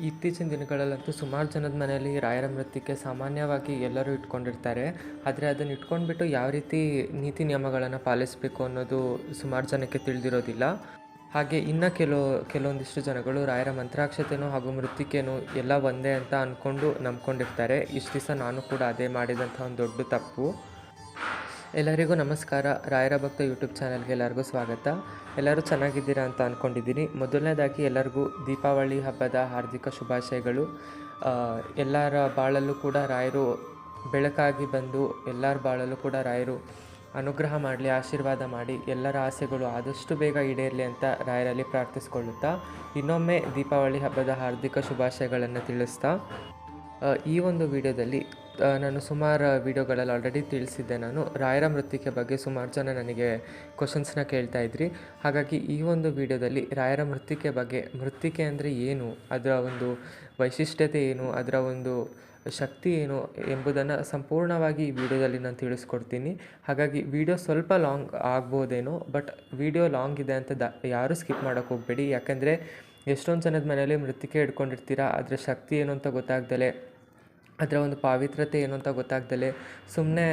ಇತ್ತೀಚಿನ ದಿನಗಳಲ್ಲಂತೂ ಸುಮಾರು ಜನದ ಮನೆಯಲ್ಲಿ ರಾಯರ ಮೃತ್ತಿಕೆ ಸಾಮಾನ್ಯವಾಗಿ ಎಲ್ಲರೂ ಇಟ್ಕೊಂಡಿರ್ತಾರೆ. ಆದರೆ ಅದನ್ನು ಇಟ್ಕೊಂಡ್ಬಿಟ್ಟು ಯಾವ ರೀತಿ ನೀತಿ ನಿಯಮಗಳನ್ನು ಪಾಲಿಸಬೇಕು ಅನ್ನೋದು ಸುಮಾರು ಜನಕ್ಕೆ ತಿಳಿದಿರೋದಿಲ್ಲ. ಹಾಗೆ ಇನ್ನು ಕೆಲವು ಕೆಲವೊಂದಿಷ್ಟು ಜನಗಳು ರಾಯರ ಮಂತ್ರಾಕ್ಷತೆನೂ ಹಾಗೂ ಮೃತ್ತಿಕೆನೂ ಎಲ್ಲ ಒಂದೇ ಅಂತ ಅಂದ್ಕೊಂಡು ನಂಬ್ಕೊಂಡಿರ್ತಾರೆ. ಇಷ್ಟು ದಿವಸ ನಾನು ಕೂಡ ಅದೇ ಮಾಡಿದಂಥ ಒಂದು ದೊಡ್ಡ ತಪ್ಪು. ಎಲ್ಲರಿಗೂ ನಮಸ್ಕಾರ. ರಾಯರ ಭಕ್ತ ಯೂಟ್ಯೂಬ್ ಚಾನಲ್ಗೆ ಎಲ್ಲರಿಗೂ ಸ್ವಾಗತ. ಎಲ್ಲರೂ ಚೆನ್ನಾಗಿದ್ದೀರಾ ಅಂತ ಅಂದ್ಕೊಂಡಿದ್ದೀನಿ ಮೊದಲನೇದಾಗಿ ಎಲ್ಲರಿಗೂ ದೀಪಾವಳಿ ಹಬ್ಬದ ಹಾರ್ದಿಕ ಶುಭಾಶಯಗಳು. ಎಲ್ಲರ ಬಾಳಲ್ಲೂ ಕೂಡ ರಾಯರು ಬೆಳಕಾಗಿ ಬಂದು ಎಲ್ಲರ ಬಾಳಲ್ಲೂ ಕೂಡ ರಾಯರು ಅನುಗ್ರಹ ಮಾಡಲಿ, ಆಶೀರ್ವಾದ ಮಾಡಿ, ಎಲ್ಲರ ಆಸೆಗಳು ಆದಷ್ಟು ಬೇಗ ಈಡೇರಲಿ ಅಂತ ರಾಯರಲ್ಲಿ ಪ್ರಾರ್ಥಿಸ್ಕೊಳ್ಳುತ್ತಾ ಇನ್ನೊಮ್ಮೆ ದೀಪಾವಳಿ ಹಬ್ಬದ ಹಾರ್ದಿಕ ಶುಭಾಶಯಗಳನ್ನು ತಿಳಿಸ್ತಾ ಈ ಒಂದು ವಿಡಿಯೋದಲ್ಲಿ ನಾನು ಸುಮಾರು ವಿಡಿಯೋಗಳಲ್ಲಿ ಆಲ್ರೆಡಿ ತಿಳಿಸಿದ್ದೆ. ನಾನು ರಾಯರ ಮೃತ್ತಿಕೆ ಬಗ್ಗೆ ಸುಮಾರು ಜನ ನನಗೆ ಕ್ವಶನ್ಸ್ನ ಕೇಳ್ತಾ ಇದ್ರಿ. ಹಾಗಾಗಿ ಈ ಒಂದು ವಿಡಿಯೋದಲ್ಲಿ ರಾಯರ ಮೃತ್ತಿಕೆ ಬಗ್ಗೆ ಮೃತ್ತಿಕೆ ಅಂದರೆ ಏನು, ಅದರ ಒಂದು ವೈಶಿಷ್ಟ್ಯತೆ ಏನು, ಅದರ ಒಂದು ಶಕ್ತಿ ಏನು ಎಂಬುದನ್ನು ಸಂಪೂರ್ಣವಾಗಿ ಈ ವಿಡಿಯೋದಲ್ಲಿ ನಾನು ತಿಳಿಸ್ಕೊಡ್ತೀನಿ. ಹಾಗಾಗಿ ವಿಡಿಯೋ ಸ್ವಲ್ಪ ಲಾಂಗ್ ಆಗ್ಬೋದೇನೋ ಬಟ್ ವಿಡಿಯೋ ಲಾಂಗ್ ಇದೆ ಅಂತ ದ, ಯಾರೂ ಸ್ಕಿಪ್ ಮಾಡೋಕ್ಕೆ ಹೋಗಬೇಡಿ. ಯಾಕಂದರೆ ಎಷ್ಟೊಂದು ಜನದ ಮನೆಯಲ್ಲಿ ಮೃತ್ತಿಕೆ ಇಟ್ಕೊಂಡಿರ್ತೀರ ಅದರ ಶಕ್ತಿ ಏನು ಅಂತ ಗೊತ್ತಾಗ್ದಲೇ ಅದರ ಒಂದು ಪಾವಿತ್ರತೆ ಏನು ಅಂತ ಗೊತ್ತಾಗ್ದಲೆ ಸುಮ್ಮನೆ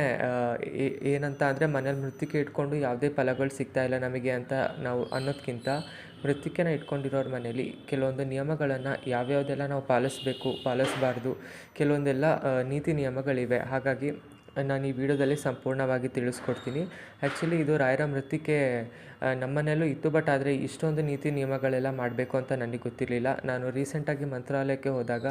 ಏನಂತ ಅಂದರೆ ಮನೇಲಿ ಮೃತ್ತಿಕೆ ಇಟ್ಕೊಂಡು ಯಾವುದೇ ಫಲಗಳು ಸಿಗ್ತಾ ಇಲ್ಲ ನಮಗೆ ಅಂತ ನಾವು ಅನ್ನೋದಕ್ಕಿಂತ ಮೃತ್ತಿಕೆನ ಇಟ್ಕೊಂಡಿರೋರ ಮನೇಲಿ ಕೆಲವೊಂದು ನಿಯಮಗಳನ್ನು ಯಾವ್ಯಾವುದೆಲ್ಲ ನಾವು ಪಾಲಿಸಬೇಕು, ಪಾಲಿಸಬಾರ್ದು, ಕೆಲವೊಂದೆಲ್ಲ ನೀತಿ ನಿಯಮಗಳಿವೆ. ಹಾಗಾಗಿ ನಾನು ಈ ವಿಡಿಯೋದಲ್ಲಿ ಸಂಪೂರ್ಣವಾಗಿ ತಿಳಿಸ್ಕೊಡ್ತೀನಿ. ಆ್ಯಕ್ಚುಲಿ ಇದು ರಾಯರ ಮೃತ್ತಿಕೆ ನಮ್ಮನೆಯಲ್ಲೂ ಇತ್ತು, ಬಟ್ ಆದರೆ ಇಷ್ಟೊಂದು ನೀತಿ ನಿಯಮಗಳೆಲ್ಲ ಮಾಡಬೇಕು ಅಂತ ನನಗೆ ಗೊತ್ತಿರಲಿಲ್ಲ. ನಾನು ರೀಸೆಂಟಾಗಿ ಮಂತ್ರಾಲಯಕ್ಕೆ ಹೋದಾಗ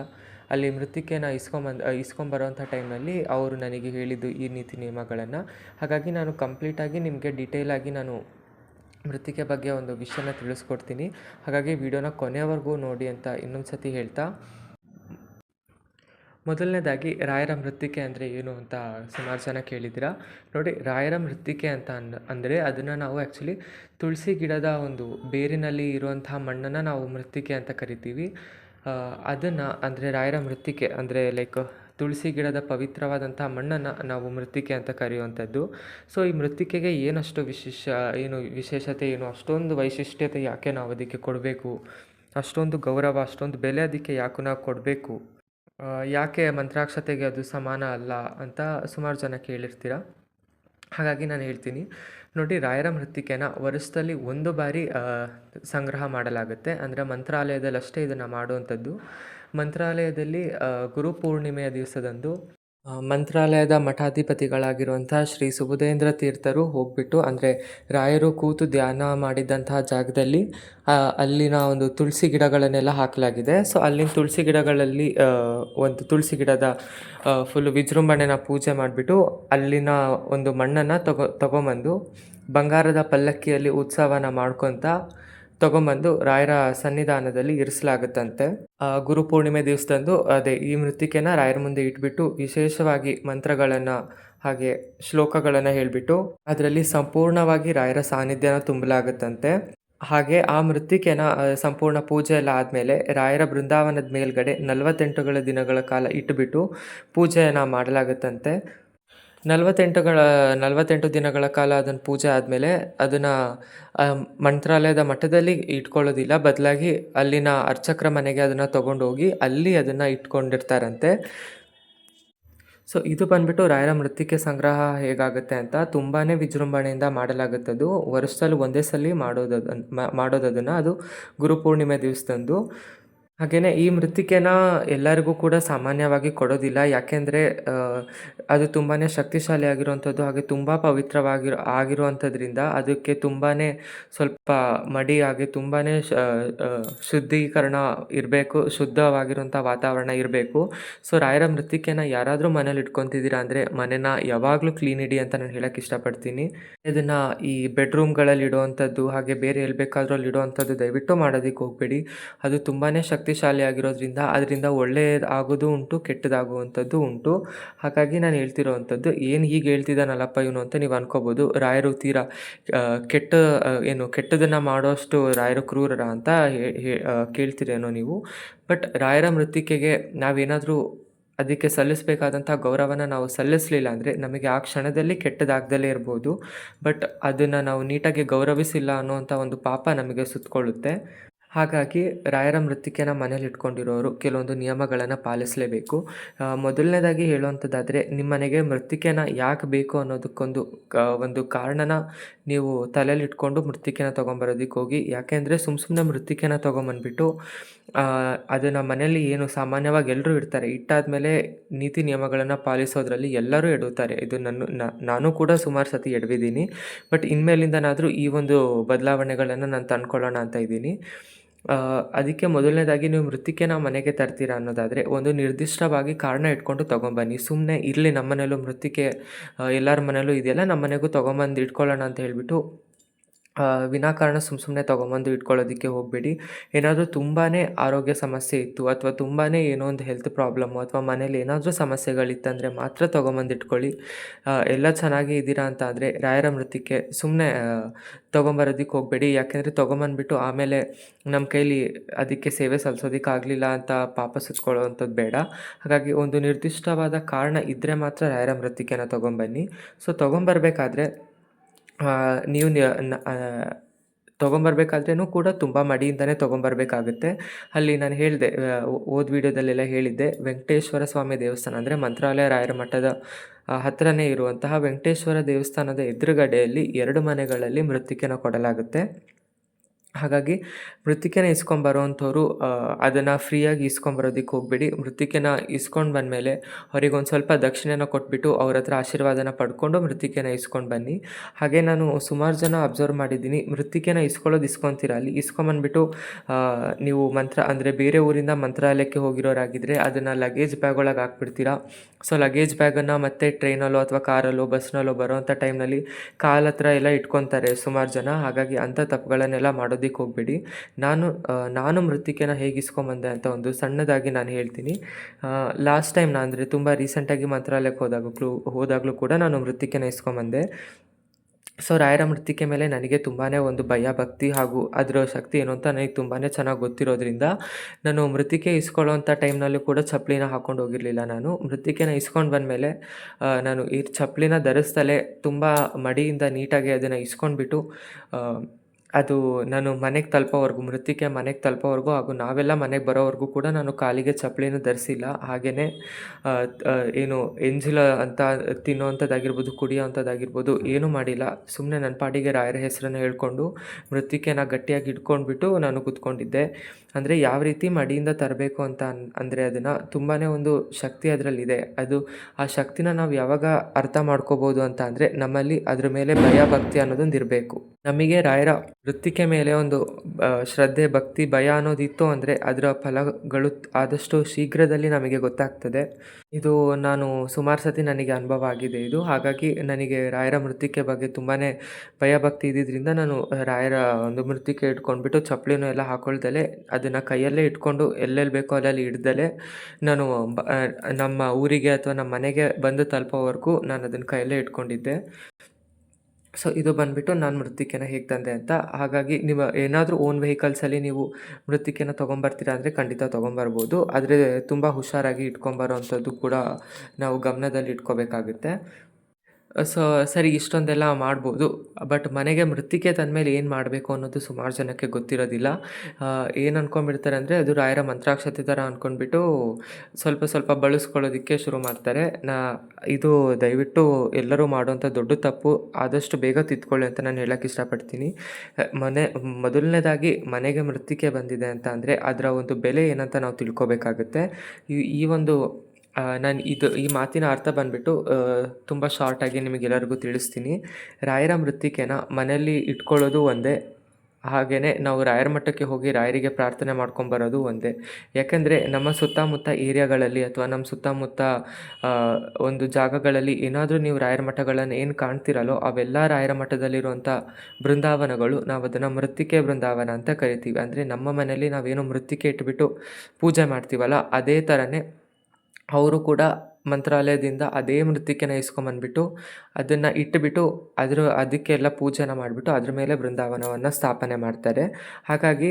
ಅಲ್ಲಿ ಮೃತ್ತಿಕೆನ ಇಸ್ಕೊಂಬಂದು ಇಸ್ಕೊಂಬರೋಂಥ ಟೈಮಲ್ಲಿ ಅವರು ನನಗೆ ಹೇಳಿದ್ದು ಈ ನೀತಿ ನಿಯಮಗಳನ್ನು. ಹಾಗಾಗಿ ನಾನು ಕಂಪ್ಲೀಟಾಗಿ ನಿಮಗೆ ಡೀಟೇಲಾಗಿ ನಾನು ಮೃತ್ತಿಕೆ ಬಗ್ಗೆ ಒಂದು ವಿಷಯನ ತಿಳಿಸ್ಕೊಡ್ತೀನಿ. ಹಾಗಾಗಿ ವಿಡಿಯೋನ ಕೊನೆವರೆಗೂ ನೋಡಿ ಅಂತ ಇನ್ನೊಂದು ಸತಿ ಹೇಳ್ತಾ. ಮೊದಲನೇದಾಗಿ ರಾಯರ ಮೃತ್ತಿಕೆ ಅಂದರೆ ಏನು ಅಂತ ಸುಮಾರು ಜನ ಕೇಳಿದ್ದೀರಾ? ನೋಡಿ, ರಾಯರ ಮೃತ್ತಿಕೆ ಅಂತ ಅನ್, ಅಂದರೆ ಅದನ್ನು ನಾವು ಆ್ಯಕ್ಚುಲಿ ತುಳಸಿ ಗಿಡದ ಒಂದು ಬೇರಿನಲ್ಲಿ ಇರುವಂತಹ ಮಣ್ಣನ್ನು ನಾವು ಮೃತ್ತಿಕೆ ಅಂತ ಕರಿತೀವಿ. ಅದನ್ನು ಅಂದರೆ ರಾಯರ ಮೃತ್ತಿಕೆ ಅಂದರೆ ಲೈಕ್ ತುಳಸಿ ಗಿಡದ ಪವಿತ್ರವಾದಂಥ ಮಣ್ಣನ್ನು ನಾವು ಮೃತ್ತಿಕೆ ಅಂತ ಕರೆಯುವಂಥದ್ದು. ಸೊ ಈ ಮೃತ್ತಿಕೆಗೆ ಏನಷ್ಟು ವಿಶೇಷ, ಏನು ವಿಶೇಷತೆ ಏನು, ಅಷ್ಟೊಂದು ವೈಶಿಷ್ಟ್ಯತೆ ಯಾಕೆ ನಾವು ಅದಕ್ಕೆ ಕೊಡಬೇಕು? ಅಷ್ಟೊಂದು ಗೌರವ, ಅಷ್ಟೊಂದು ಬೆಲೆ ಅದಕ್ಕೆ ಯಾಕೆ ನಾವು ಕೊಡಬೇಕು? ಯಾಕೆ ಮಂತ್ರಾಕ್ಷತೆಗೆ ಅದು ಸಮಾನ ಅಲ್ಲ ಅಂತ ಸುಮಾರು ಜನ ಕೇಳಿರ್ತೀರ? ಹಾಗಾಗಿ ನಾನು ಹೇಳ್ತೀನಿ. ನೋಡಿ, ರಾಯರ ಮೃತ್ತಿಕೆನ ವರ್ಷದಲ್ಲಿ ಒಂದು ಬಾರಿ ಸಂಗ್ರಹ ಮಾಡಲಾಗುತ್ತೆ. ಅಂದರೆ ಮಂತ್ರಾಲಯದಲ್ಲಿ ಅಷ್ಟೇ ಇದನ್ನು ಮಾಡುವಂಥದ್ದು. ಮಂತ್ರಾಲಯದಲ್ಲಿ ಗುರು ಪೂರ್ಣಿಮೆಯ ದಿವಸದಂದು ಮಂತ್ರಾಲಯದ ಮಠಾಧಿಪತಿಗಳಾಗಿರುವಂಥ ಶ್ರೀ ಸುಬುಧೇಂದ್ರ ತೀರ್ಥರು ಹೋಗ್ಬಿಟ್ಟು, ಅಂದರೆ ರಾಯರು ಕೂತು ಧ್ಯಾನ ಮಾಡಿದ್ದಂತಹ ಜಾಗದಲ್ಲಿ ಅಲ್ಲಿನ ಒಂದು ತುಳಸಿ ಗಿಡಗಳನ್ನೆಲ್ಲ ಹಾಕಲಾಗಿದೆ. ಸೊ ಅಲ್ಲಿನ ತುಳಸಿ ಗಿಡಗಳಲ್ಲಿ ಒಂದು ತುಳಸಿ ಗಿಡದ ಫುಲ್ ವಿಜೃಂಭಣೆನ ಪೂಜೆ ಮಾಡಿಬಿಟ್ಟು ಅಲ್ಲಿನ ಒಂದು ಮಣ್ಣನ್ನು ತಗೊ, ತಗೊಂಬಂದು ಬಂಗಾರದ ಪಲ್ಲಕ್ಕಿಯಲ್ಲಿ ಉತ್ಸವನ ಮಾಡ್ಕೊತ ತಗೊಂಬಂದು ರಾಯರ ಸನ್ನಿಧಾನದಲ್ಲಿ ಇರಿಸಲಾಗುತ್ತಂತೆ. ಆ, ಗುರುಪೂರ್ಣಿಮೆ ದಿವಸದಂದು ಅದೇ ಈ ಮೃತ್ತಿಕೆನ ರಾಯರ ಮುಂದೆ ಇಟ್ಬಿಟ್ಟು ವಿಶೇಷವಾಗಿ ಮಂತ್ರಗಳನ್ನು ಹಾಗೆ ಶ್ಲೋಕಗಳನ್ನು ಹೇಳಿಬಿಟ್ಟು ಅದರಲ್ಲಿ ಸಂಪೂರ್ಣವಾಗಿ ರಾಯರ ಸಾನ್ನಿಧ್ಯನ ತುಂಬಲಾಗುತ್ತಂತೆ. ಹಾಗೆ ಆ ಮೃತ್ತಿಕೆನ ಸಂಪೂರ್ಣ ಪೂಜೆ ಎಲ್ಲ ಆದಮೇಲೆ ರಾಯರ ಬೃಂದಾವನದ ಮೇಲ್ಗಡೆ ನಲವತ್ತೆಂಟುಗಳ ದಿನಗಳ ಕಾಲ ಇಟ್ಟುಬಿಟ್ಟು ಪೂಜೆಯನ್ನು ಮಾಡಲಾಗುತ್ತಂತೆ. ನಲವತ್ತೆಂಟುಗಳ, ನಲವತ್ತೆಂಟು ದಿನಗಳ ಕಾಲ ಅದನ್ನು ಪೂಜೆ ಆದಮೇಲೆ ಅದನ್ನು ಮಂತ್ರಾಲಯದ ಮಠದಲ್ಲಿ ಇಟ್ಕೊಳ್ಳೋದಿಲ್ಲ. ಬದಲಾಗಿ ಅಲ್ಲಿನ ಅರ್ಚಕರ ಮನೆಗೆ ಅದನ್ನು ತೊಗೊಂಡೋಗಿ ಅಲ್ಲಿ ಅದನ್ನು ಇಟ್ಕೊಂಡಿರ್ತಾರಂತೆ. ಸೊ ಇದು ಬಂದ್ಬಿಟ್ಟು ರಾಯರ ಮೃತ್ತಿಕೆ ಸಂಗ್ರಹ ಹೇಗಾಗುತ್ತೆ ಅಂತ ತುಂಬಾ ವಿಜೃಂಭಣೆಯಿಂದ ಮಾಡಲಾಗುತ್ತದು ವರ್ಷದಲ್ಲಿ ಒಂದೇ ಸಲ ಮಾಡೋದು ಮಾಡೋದನ್ನು ಅದು ಗುರುಪೂರ್ಣಿಮೆ ದಿವಸದಂದು. ಹಾಗೆಯೇ ಈ ಮೃತ್ತಿಕೆನ ಎಲ್ಲರಿಗೂ ಕೂಡ ಸಾಮಾನ್ಯವಾಗಿ ಕೊಡೋದಿಲ್ಲ. ಯಾಕೆಂದರೆ ಅದು ತುಂಬಾ ಶಕ್ತಿಶಾಲಿ ಆಗಿರುವಂಥದ್ದು, ಹಾಗೆ ತುಂಬ ಪವಿತ್ರವಾಗಿರೋ ಆಗಿರುವಂಥದ್ರಿಂದ ಅದಕ್ಕೆ ತುಂಬಾ ಸ್ವಲ್ಪ ಮಡಿ ಹಾಗೆ ತುಂಬಾ ಶುದ್ಧೀಕರಣ ಇರಬೇಕು, ಶುದ್ಧವಾಗಿರುವಂಥ ವಾತಾವರಣ ಇರಬೇಕು. ಸೊ, ರಾಯರ ಮೃತ್ತಿಕೆನ ಯಾರಾದರೂ ಮನೇಲಿ ಇಟ್ಕೊತಿದ್ದೀರಾ ಅಂದರೆ, ಮನೆನ ಯಾವಾಗಲೂ ಕ್ಲೀನ್ ಇಡಿ ಅಂತ ನಾನು ಹೇಳಕ್ಕೆ ಇಷ್ಟಪಡ್ತೀನಿ. ಇದನ್ನು ಈ ಬೆಡ್ರೂಮ್ಗಳಲ್ಲಿ ಇಡುವಂಥದ್ದು, ಹಾಗೆ ಬೇರೆ ಎಲ್ಲಿ ಬೇಕಾದರೂ ಅಲ್ಲಿ ಇಡುವಂಥದ್ದು ದಯವಿಟ್ಟು ಮಾಡೋದಕ್ಕೆ ಹೋಗಬೇಡಿ. ಅದು ತುಂಬಾ ಶಕ್ತಿಶಾಲಿ ಆಗಿರೋದ್ರಿಂದ ಅದರಿಂದ ಒಳ್ಳೆಯದು ಆಗೋದು ಉಂಟು, ಕೆಟ್ಟದಾಗುವಂಥದ್ದು ಉಂಟು. ಹಾಗಾಗಿ ನಾನು ಹೇಳ್ತಿರೋವಂಥದ್ದು, ಏನು ಹೀಗೆ ಹೇಳ್ತಿದ್ದಾನಲ್ಲಪ್ಪ ಇವನು ಅಂತ ನೀವು ಅನ್ಕೋಬೋದು. ರಾಯರು ತೀರಾ ಕೆಟ್ಟ ಏನು ಕೆಟ್ಟದನ್ನು ಮಾಡೋಷ್ಟು ರಾಯರು ಕ್ರೂರರ ಅಂತ ಕೇಳ್ತೀರೇನೋ ನೀವು. ಬಟ್ ರಾಯರ ಮೃತ್ತಿಕೆಗೆ ನಾವೇನಾದರೂ ಅದಕ್ಕೆ ಸಲ್ಲಿಸಬೇಕಾದಂಥ ಗೌರವನ ನಾವು ಸಲ್ಲಿಸಲಿಲ್ಲ ಅಂದರೆ ನಮಗೆ ಆ ಕ್ಷಣದಲ್ಲಿ ಕೆಟ್ಟದಾಗ್ದಲೇ ಇರ್ಬೋದು. ಬಟ್ ಅದನ್ನು ನಾವು ನೀಟಾಗಿ ಗೌರವಿಸಿಲ್ಲ ಅನ್ನೋವಂಥ ಒಂದು ಪಾಪ ನಮಗೆ ಸುತ್ತಕೊಳ್ಳುತ್ತೆ ಹಾಗಾಗಿ ರಾಯರ ಮೃತ್ತಿಕೆನ ಮನೇಲಿ ಇಟ್ಕೊಂಡಿರೋರು ಕೆಲವೊಂದು ನಿಯಮಗಳನ್ನು ಪಾಲಿಸಲೇಬೇಕು. ಮೊದಲನೇದಾಗಿ ಹೇಳುವಂಥದ್ದಾದರೆ ನಿಮ್ಮ ಮನೆಗೆ ಮೃತ್ತಿಕೆನ ಯಾಕೆ ಬೇಕು ಅನ್ನೋದಕ್ಕೊಂದು ಒಂದು ಕಾರಣನ ನೀವು ತಲೆಯಲ್ಲಿ ಇಟ್ಕೊಂಡು ಮೃತ್ತಿಕೆನ ತೊಗೊಂಬರೋದಕ್ಕೆ ಹೋಗಿ. ಯಾಕೆಂದರೆ ಸುಮ್ಮ ಸುಮ್ಮನೆ ಮೃತ್ತಿಕೆನ ತೊಗೊಂಬಂದ್ಬಿಟ್ಟು ಅದನ್ನು ಮನೆಯಲ್ಲಿ ಏನು ಸಾಮಾನ್ಯವಾಗಿ ಎಲ್ಲರೂ ಇಡ್ತಾರೆ. ಇಟ್ಟಾದಮೇಲೆ ನೀತಿ ನಿಯಮಗಳನ್ನು ಪಾಲಿಸೋದ್ರಲ್ಲಿ ಎಲ್ಲರೂ ಎಡುತ್ತಾರೆ ಇದು ನನ್ನ ನಾನು ಕೂಡ ಸುಮಾರು ಸತಿ ಎಡವಿದ್ದೀನಿ ಬಟ್ ಇನ್ಮೇಲಿಂದನಾದರೂ ಈ ಒಂದು ಬದಲಾವಣೆಗಳನ್ನು ನಾನು ತಂದ್ಕೊಳ್ಳೋಣ ಅಂತ ಇದ್ದೀನಿ. ಅದಕ್ಕೆ ಮೊದಲನೇದಾಗಿ ನೀವು ಮೃತ್ತಿಕೆನ ಮನೆಗೆ ತರ್ತೀರಾ ಅನ್ನೋದಾದರೆ ಒಂದು ನಿರ್ದಿಷ್ಟವಾಗಿ ಕಾರಣ ಇಟ್ಕೊಂಡು ತೊಗೊಂಬನ್ನಿ. ಸುಮ್ಮನೆ ಇರಲಿ ನಮ್ಮ ಮನೇಲೂ ಮೃತ್ತಿಕೆ ಎಲ್ಲರ ಮನೇಲೂ ಇದೆಯಲ್ಲ ನಮ್ಮ ಮನೆಗೂ ತೊಗೊಂಬಂದು ಇಟ್ಕೊಳ್ಳೋಣ ಅಂತ ಹೇಳಿಬಿಟ್ಟು ವಿನಾಕಾರಣ ಸುಮ್ಮ ಸುಮ್ಮನೆ ತೊಗೊಂಬಂದು ಇಟ್ಕೊಳ್ಳೋದಕ್ಕೆ ಹೋಗಬೇಡಿ. ಏನಾದರೂ ತುಂಬಾ ಆರೋಗ್ಯ ಸಮಸ್ಯೆ ಇತ್ತು ಅಥವಾ ತುಂಬಾ ಏನೋ ಒಂದು ಹೆಲ್ತ್ ಪ್ರಾಬ್ಲಮ್ಮು ಅಥವಾ ಮನೇಲಿ ಏನಾದರೂ ಸಮಸ್ಯೆಗಳಿತ್ತಂದರೆ ಮಾತ್ರ ತೊಗೊಂಬಂದು ಇಟ್ಕೊಳ್ಳಿ. ಎಲ್ಲ ಚೆನ್ನಾಗಿ ಇದ್ದೀರಾ ಅಂತ ಆದರೆ ರಾಯರ ಮೃತಿಕೆ ಸುಮ್ಮನೆ ತೊಗೊಂಬರೋದಕ್ಕೆ ಹೋಗಬೇಡಿ. ಯಾಕೆಂದರೆ ತೊಗೊಂಬಂದ್ಬಿಟ್ಟು ಆಮೇಲೆ ನಮ್ಮ ಕೈಲಿ ಅದಕ್ಕೆ ಸೇವೆ ಸಲ್ಲಿಸೋದಕ್ಕೆ ಆಗಲಿಲ್ಲ ಅಂತ ಪಾಪ ಸುತ್ಕೊಳ್ಳೋವಂಥದ್ದು ಬೇಡ. ಹಾಗಾಗಿ ಒಂದು ನಿರ್ದಿಷ್ಟವಾದ ಕಾರಣ ಇದ್ದರೆ ಮಾತ್ರ ರಾಯರ ಮೃತಿಕೆನ ತೊಗೊಂಬನ್ನಿ. ಸೊ ತೊಗೊಂಬರ್ಬೇಕಾದ್ರೆ ನೀವು ತೊಗೊಂಬರ್ಬೇಕಾದ್ರೂ ಕೂಡ ತುಂಬ ಮಡಿಯಿಂದನೇ ತೊಗೊಂಬರ್ಬೇಕಾಗುತ್ತೆ. ಅಲ್ಲಿ ನಾನು ಹೇಳಿದೆ ಓದ್ ವೀಡಿಯೋದಲ್ಲೆಲ್ಲ ಹೇಳಿದ್ದೆ, ವೆಂಕಟೇಶ್ವರ ಸ್ವಾಮಿ ದೇವಸ್ಥಾನ ಅಂದರೆ ಮಂತ್ರಾಲಯ ರಾಯರ ಮಠದ ಹತ್ತಿರನೇ ಇರುವಂತಹ ವೆಂಕಟೇಶ್ವರ ದೇವಸ್ಥಾನದ ಎದುರುಗಡೆಯಲ್ಲಿ ಎರಡು ಮನೆಗಳಲ್ಲಿ ಮೃತ್ತಿಕೆನ ಕೊಡಲಾಗುತ್ತೆ. ಹಾಗಾಗಿ ಮೃತ್ತಿಕೆನ ಇಸ್ಕೊಂಬರೋವಂಥವ್ರು ಅದನ್ನು ಫ್ರೀಯಾಗಿ ಇಸ್ಕೊಂಬರೋದಕ್ಕೆ ಹೋಗಬೇಡಿ. ಮೃತ್ತಿಕೆನ ಇಸ್ಕೊಂಡು ಬಂದಮೇಲೆ ಅವ್ರಿಗೆ ಒಂದು ಸ್ವಲ್ಪ ದಕ್ಷಿಣೆನ ಕೊಟ್ಬಿಟ್ಟು ಅವ್ರ ಹತ್ರ ಆಶೀರ್ವಾದನ ಪಡ್ಕೊಂಡು ಮೃತ್ತಿಕೆನ ಇಸ್ಕೊಂಡು ಬನ್ನಿ. ಹಾಗೆ ನಾನು ಸುಮಾರು ಜನ ಅಬ್ಸರ್ವ್ ಮಾಡಿದ್ದೀನಿ. ಮೃತ್ತಿಕೆನ ಇಸ್ಕೊಳ್ಳೋದು ಇಸ್ಕೊತೀರ? ಅಲ್ಲಿ ಇಸ್ಕೊಂಬಂದ್ಬಿಟ್ಟು ನೀವು ಮಂತ್ರ, ಅಂದರೆ ಬೇರೆ ಊರಿಂದ ಮಂತ್ರಾಲಯಕ್ಕೆ ಹೋಗಿರೋರಾಗಿದ್ದರೆ ಅದನ್ನು ಲಗೇಜ್ ಬ್ಯಾಗ್ ಒಳಗೆ ಹಾಕ್ಬಿಡ್ತೀರಾ? ಸೊ ಲಗೇಜ್ ಬ್ಯಾಗನ್ನು ಮತ್ತೆ ಟ್ರೈನಲ್ಲೋ ಅಥವಾ ಕಾರಲ್ಲೋ ಬಸ್ನಲ್ಲೋ ಬರೋವಂಥ ಟೈಮ್ನಲ್ಲಿ ಕಾಲ್ ಹತ್ರ ಎಲ್ಲ ಇಟ್ಕೊತಾರೆ ಸುಮಾರು ಜನ. ಹಾಗಾಗಿ ಅಂಥ ತಪ್ಪುಗಳನ್ನೆಲ್ಲ ಮಾಡೋದಕ್ಕೆ ಹೋಗಬೇಡಿ. ನಾನು ನಾನು ಮೃತ್ತಿಕೆನ ಹೇಗೆ ಇಸ್ಕೊಂಬಂದೆ ಅಂತ ಒಂದು ಸಣ್ಣದಾಗಿ ನಾನು ಹೇಳ್ತೀನಿ. ಲಾಸ್ಟ್ ಟೈಮ್ ನಾನು ಅಂದರೆ ತುಂಬ ರೀಸೆಂಟಾಗಿ ಮಂತ್ರಾಲಯಕ್ಕೆ ಹೋದಾಗಲೂ ಹೋದಾಗಲೂ ಕೂಡ ನಾನು ಮೃತ್ತಿಕೆನ ಇಸ್ಕೊಂಬಂದೆ. ಸೊ ರಾಯರ ಮೃತ್ತಿಕೆ ಮೇಲೆ ನನಗೆ ತುಂಬಾ ಒಂದು ಭಯ, ಭಕ್ತಿ ಹಾಗೂ ಅದರ ಶಕ್ತಿ ಏನು ಅಂತ ನನಗೆ ತುಂಬಾ ಚೆನ್ನಾಗಿ ಗೊತ್ತಿರೋದ್ರಿಂದ ನಾನು ಮೃತ್ತಿಕೆ ಇಸ್ಕೊಳ್ಳೋಂಥ ಟೈಮ್ನಲ್ಲೂ ಕೂಡ ಚಪ್ಪಲಿನ ಹಾಕ್ಕೊಂಡು ಹೋಗಿರಲಿಲ್ಲ ನಾನು. ಮೃತ್ತಿಕೆನ ಇಸ್ಕೊಂಡು ಬಂದಮೇಲೆ ನಾನು ಈ ಚಪ್ಪಲಿನ ಧರಿಸ್ತಲೇ ತುಂಬ ಮಡಿಯಿಂದ ನೀಟಾಗಿ ಅದನ್ನು ಇಸ್ಕೊಂಡ್ಬಿಟ್ಟು ಅದು ನಾನು ಮನೆಗೆ ತಲುಪೋವರೆಗೂ ಮೃತ್ತಿಕೆ ಮನೆಗೆ ತಲುಪೋವರೆಗೂ ಹಾಗೂ ನಾವೆಲ್ಲ ಮನೆಗೆ ಬರೋವರೆಗೂ ಕೂಡ ನಾನು ಕಾಲಿಗೆ ಚಪ್ಪಲಿನ ಧರಿಸಿಲ್ಲ. ಹಾಗೆಯೇ ಏನು ಎಂಜಿಲ ಅಂತ ತಿನ್ನೋವಂಥದ್ದಾಗಿರ್ಬೋದು, ಕುಡಿಯೋವಂಥದ್ದಾಗಿರ್ಬೋದು ಏನೂ ಮಾಡಿಲ್ಲ. ಸುಮ್ಮನೆ ನನ್ನ ಪಾಡಿಗೆ ರಾಯರ ಹೆಸರನ್ನು ಹೇಳ್ಕೊಂಡು ಮೃತ್ತಿಕೆನ ಗಟ್ಟಿಯಾಗಿ ಹಿಡ್ಕೊಂಡ್ಬಿಟ್ಟು ನಾನು ಕೂತ್ಕೊಂಡಿದ್ದೆ. ಅಂದರೆ ಯಾವ ರೀತಿ ಮಡಿಯಿಂದ ತರಬೇಕು ಅಂತ ಅನ್, ಅಂದರೆ ಅದನ್ನು ತುಂಬಾ ಒಂದು ಶಕ್ತಿ ಅದರಲ್ಲಿದೆ. ಅದು ಆ ಶಕ್ತಿನ ನಾವು ಯಾವಾಗ ಅರ್ಥ ಮಾಡ್ಕೋಬೋದು ಅಂತ ಅಂದರೆ ನಮ್ಮಲ್ಲಿ ಅದ್ರ ಮೇಲೆ ಭಯ ಭಕ್ತಿ ಅನ್ನೋದೊಂದು ಇರಬೇಕು ನಮಗೆ ರಾಯರ ವೃತ್ತಿಕೆ ಮೇಲೆ ಒಂದು ಶ್ರದ್ಧೆ, ಭಕ್ತಿ, ಭಯ ಅನ್ನೋದಿತ್ತು ಅಂದರೆ ಅದರ ಫಲಗಳು ಆದಷ್ಟು ಶೀಘ್ರದಲ್ಲಿ ನಮಗೆ ಗೊತ್ತಾಗ್ತದೆ. ಇದು ನಾನು ಸುಮಾರು ಸತಿ ನನಗೆ ಅನುಭವ ಆಗಿದೆ ಇದು. ಹಾಗಾಗಿ ನನಗೆ ರಾಯರ ಮೃತ್ತಿಕೆ ಬಗ್ಗೆ ತುಂಬಾ ಭಯ, ಭಕ್ತಿ ಇದ್ದಿದ್ದರಿಂದ ನಾನು ರಾಯರ ಒಂದು ಮೃತ್ತಿಕೆ ಇಟ್ಕೊಂಡ್ಬಿಟ್ಟು ಚಪ್ಪಲಿನೂ ಎಲ್ಲ ಹಾಕೊಳ್ದಲೆ ಅದನ್ನು ಕೈಯಲ್ಲೇ ಇಟ್ಕೊಂಡು ಎಲ್ಲೆಲ್ಲಿ ಬೇಕೋ ಅಲ್ಲಲ್ಲಿ ಹಿಡ್ದಲೆ ನಾನು ನಮ್ಮ ಊರಿಗೆ ಅಥವಾ ನಮ್ಮ ಮನೆಗೆ ಬಂದು ತಲುಪೋವರೆಗೂ ನಾನು ಅದನ್ನು ಕೈಯಲ್ಲೇ ಇಟ್ಕೊಂಡಿದ್ದೆ. ಸೊ ಇದು ಬಂದುಬಿಟ್ಟು ನಾನು ಮೃತ್ತಿಕೆನ ಹೇಗೆ ತಂದೆ ಅಂತ. ಹಾಗಾಗಿ ನಿಮ್ಮ ಏನಾದರೂ ಓನ್ ವೆಹಿಕಲ್ಸಲ್ಲಿ ನೀವು ಮೃತ್ತಿಕೆನ ತೊಗೊಂಬರ್ತೀರಾ ಅಂದರೆ ಖಂಡಿತ ತೊಗೊಂಬರ್ಬೋದು. ಆದರೆ ತುಂಬ ಹುಷಾರಾಗಿ ಇಟ್ಕೊಂಬರೋ ಅಂಥದ್ದು ಕೂಡ ನಾವು ಗಮನದಲ್ಲಿ ಇಟ್ಕೋಬೇಕಾಗುತ್ತೆ ಸೊ ಸರಿ, ಇಷ್ಟೊಂದೆಲ್ಲ ಮಾಡ್ಬೋದು. ಬಟ್ ಮನೆಗೆ ಮೃತ್ತಿಕೆ ತಂದಮೇಲೆ ಏನು ಮಾಡಬೇಕು ಅನ್ನೋದು ಸುಮಾರು ಜನಕ್ಕೆ ಗೊತ್ತಿರೋದಿಲ್ಲ. ಏನು ಅಂದ್ಕೊಂಡ್ಬಿಡ್ತಾರೆ ಅಂದರೆ ಅದು ರಾಯರ ಮಂತ್ರಾಕ್ಷತೆ ಥರ ಅಂದ್ಕೊಂಡ್ಬಿಟ್ಟು ಸ್ವಲ್ಪ ಸ್ವಲ್ಪ ಬಳಸ್ಕೊಳ್ಳೋದಕ್ಕೆ ಶುರು ಮಾಡ್ತಾರೆ. ನಾ, ಇದು ದಯವಿಟ್ಟು ಎಲ್ಲರೂ ಮಾಡುವಂಥ ದೊಡ್ಡ ತಪ್ಪು. ಆದಷ್ಟು ಬೇಗ ತಿದ್ಕೊಳ್ಳಿ ಅಂತ ನಾನು ಹೇಳೋಕ್ಕೆ ಇಷ್ಟಪಡ್ತೀನಿ. ಮನೆ, ಮೊದಲನೇದಾಗಿ ಮನೆಗೆ ಮೃತ್ತಿಕೆ ಬಂದಿದೆ ಅಂತ ಅಂದರೆ ಅದರ ಒಂದು ಬೆಲೆ ಏನಂತ ನಾವು ತಿಳ್ಕೊಬೇಕಾಗುತ್ತೆ. ಈ ಈ ಒಂದು ನಾನು ಇದು ಈ ಮಾತಿನ ಅರ್ಥ ಬಂದುಬಿಟ್ಟು ತುಂಬ ಶಾರ್ಟಾಗಿ ನಿಮಗೆಲ್ಲರಿಗೂ ತಿಳಿಸ್ತೀನಿ. ರಾಯರ ಮೃತ್ತಿಕೆನ ಮನೆಯಲ್ಲಿ ಇಟ್ಕೊಳ್ಳೋದು ಒಂದೇ. ಹಾಗೆಯೇ ನಾವು ರಾಯರ ಮಠಕ್ಕೆ ಹೋಗಿ ರಾಯರಿಗೆ ಪ್ರಾರ್ಥನೆ ಮಾಡ್ಕೊಂಬರೋದು ಒಂದೇ. ಯಾಕೆಂದರೆ ನಮ್ಮ ಸುತ್ತಮುತ್ತ ಏರಿಯಾಗಳಲ್ಲಿ ಅಥವಾ ನಮ್ಮ ಸುತ್ತಮುತ್ತ ಒಂದು ಜಾಗಗಳಲ್ಲಿ ಏನಾದರೂ ನೀವು ರಾಯರ ಮಠಗಳನ್ನು ಏನು ಕಾಣ್ತಿರಲ್ಲೋ ಅವೆಲ್ಲ ರಾಯರ ಮಠದಲ್ಲಿರುವಂಥ ಬೃಂದಾವನಗಳು ನಾವು ಅದನ್ನು ಮೃತ್ತಿಕೆ ಬೃಂದಾವನ ಅಂತ ಕರಿತೀವಿ. ಅಂದರೆ ನಮ್ಮ ಮನೆಯಲ್ಲಿ ನಾವೇನು ಮೃತ್ತಿಕೆ ಇಟ್ಬಿಟ್ಟು ಪೂಜೆ ಮಾಡ್ತೀವಲ್ಲ, ಅದೇ ಥರನೇ ಅವರು ಕೂಡ ಮಂತ್ರಾಲಯದಿಂದ ಅದೇ ಮೃತ್ತಿಕೆನ ಇಸ್ಕೊಂಬಂದ್ಬಿಟ್ಟು ಅದನ್ನು ಇಟ್ಟುಬಿಟ್ಟು ಅದ್ರ ಅದಕ್ಕೆಲ್ಲ ಪೂಜೆನ ಮಾಡಿಬಿಟ್ಟು ಅದ್ರ ಮೇಲೆ ಬೃಂದಾವನವನ್ನು ಸ್ಥಾಪನೆ ಮಾಡ್ತಾರೆ. ಹಾಗಾಗಿ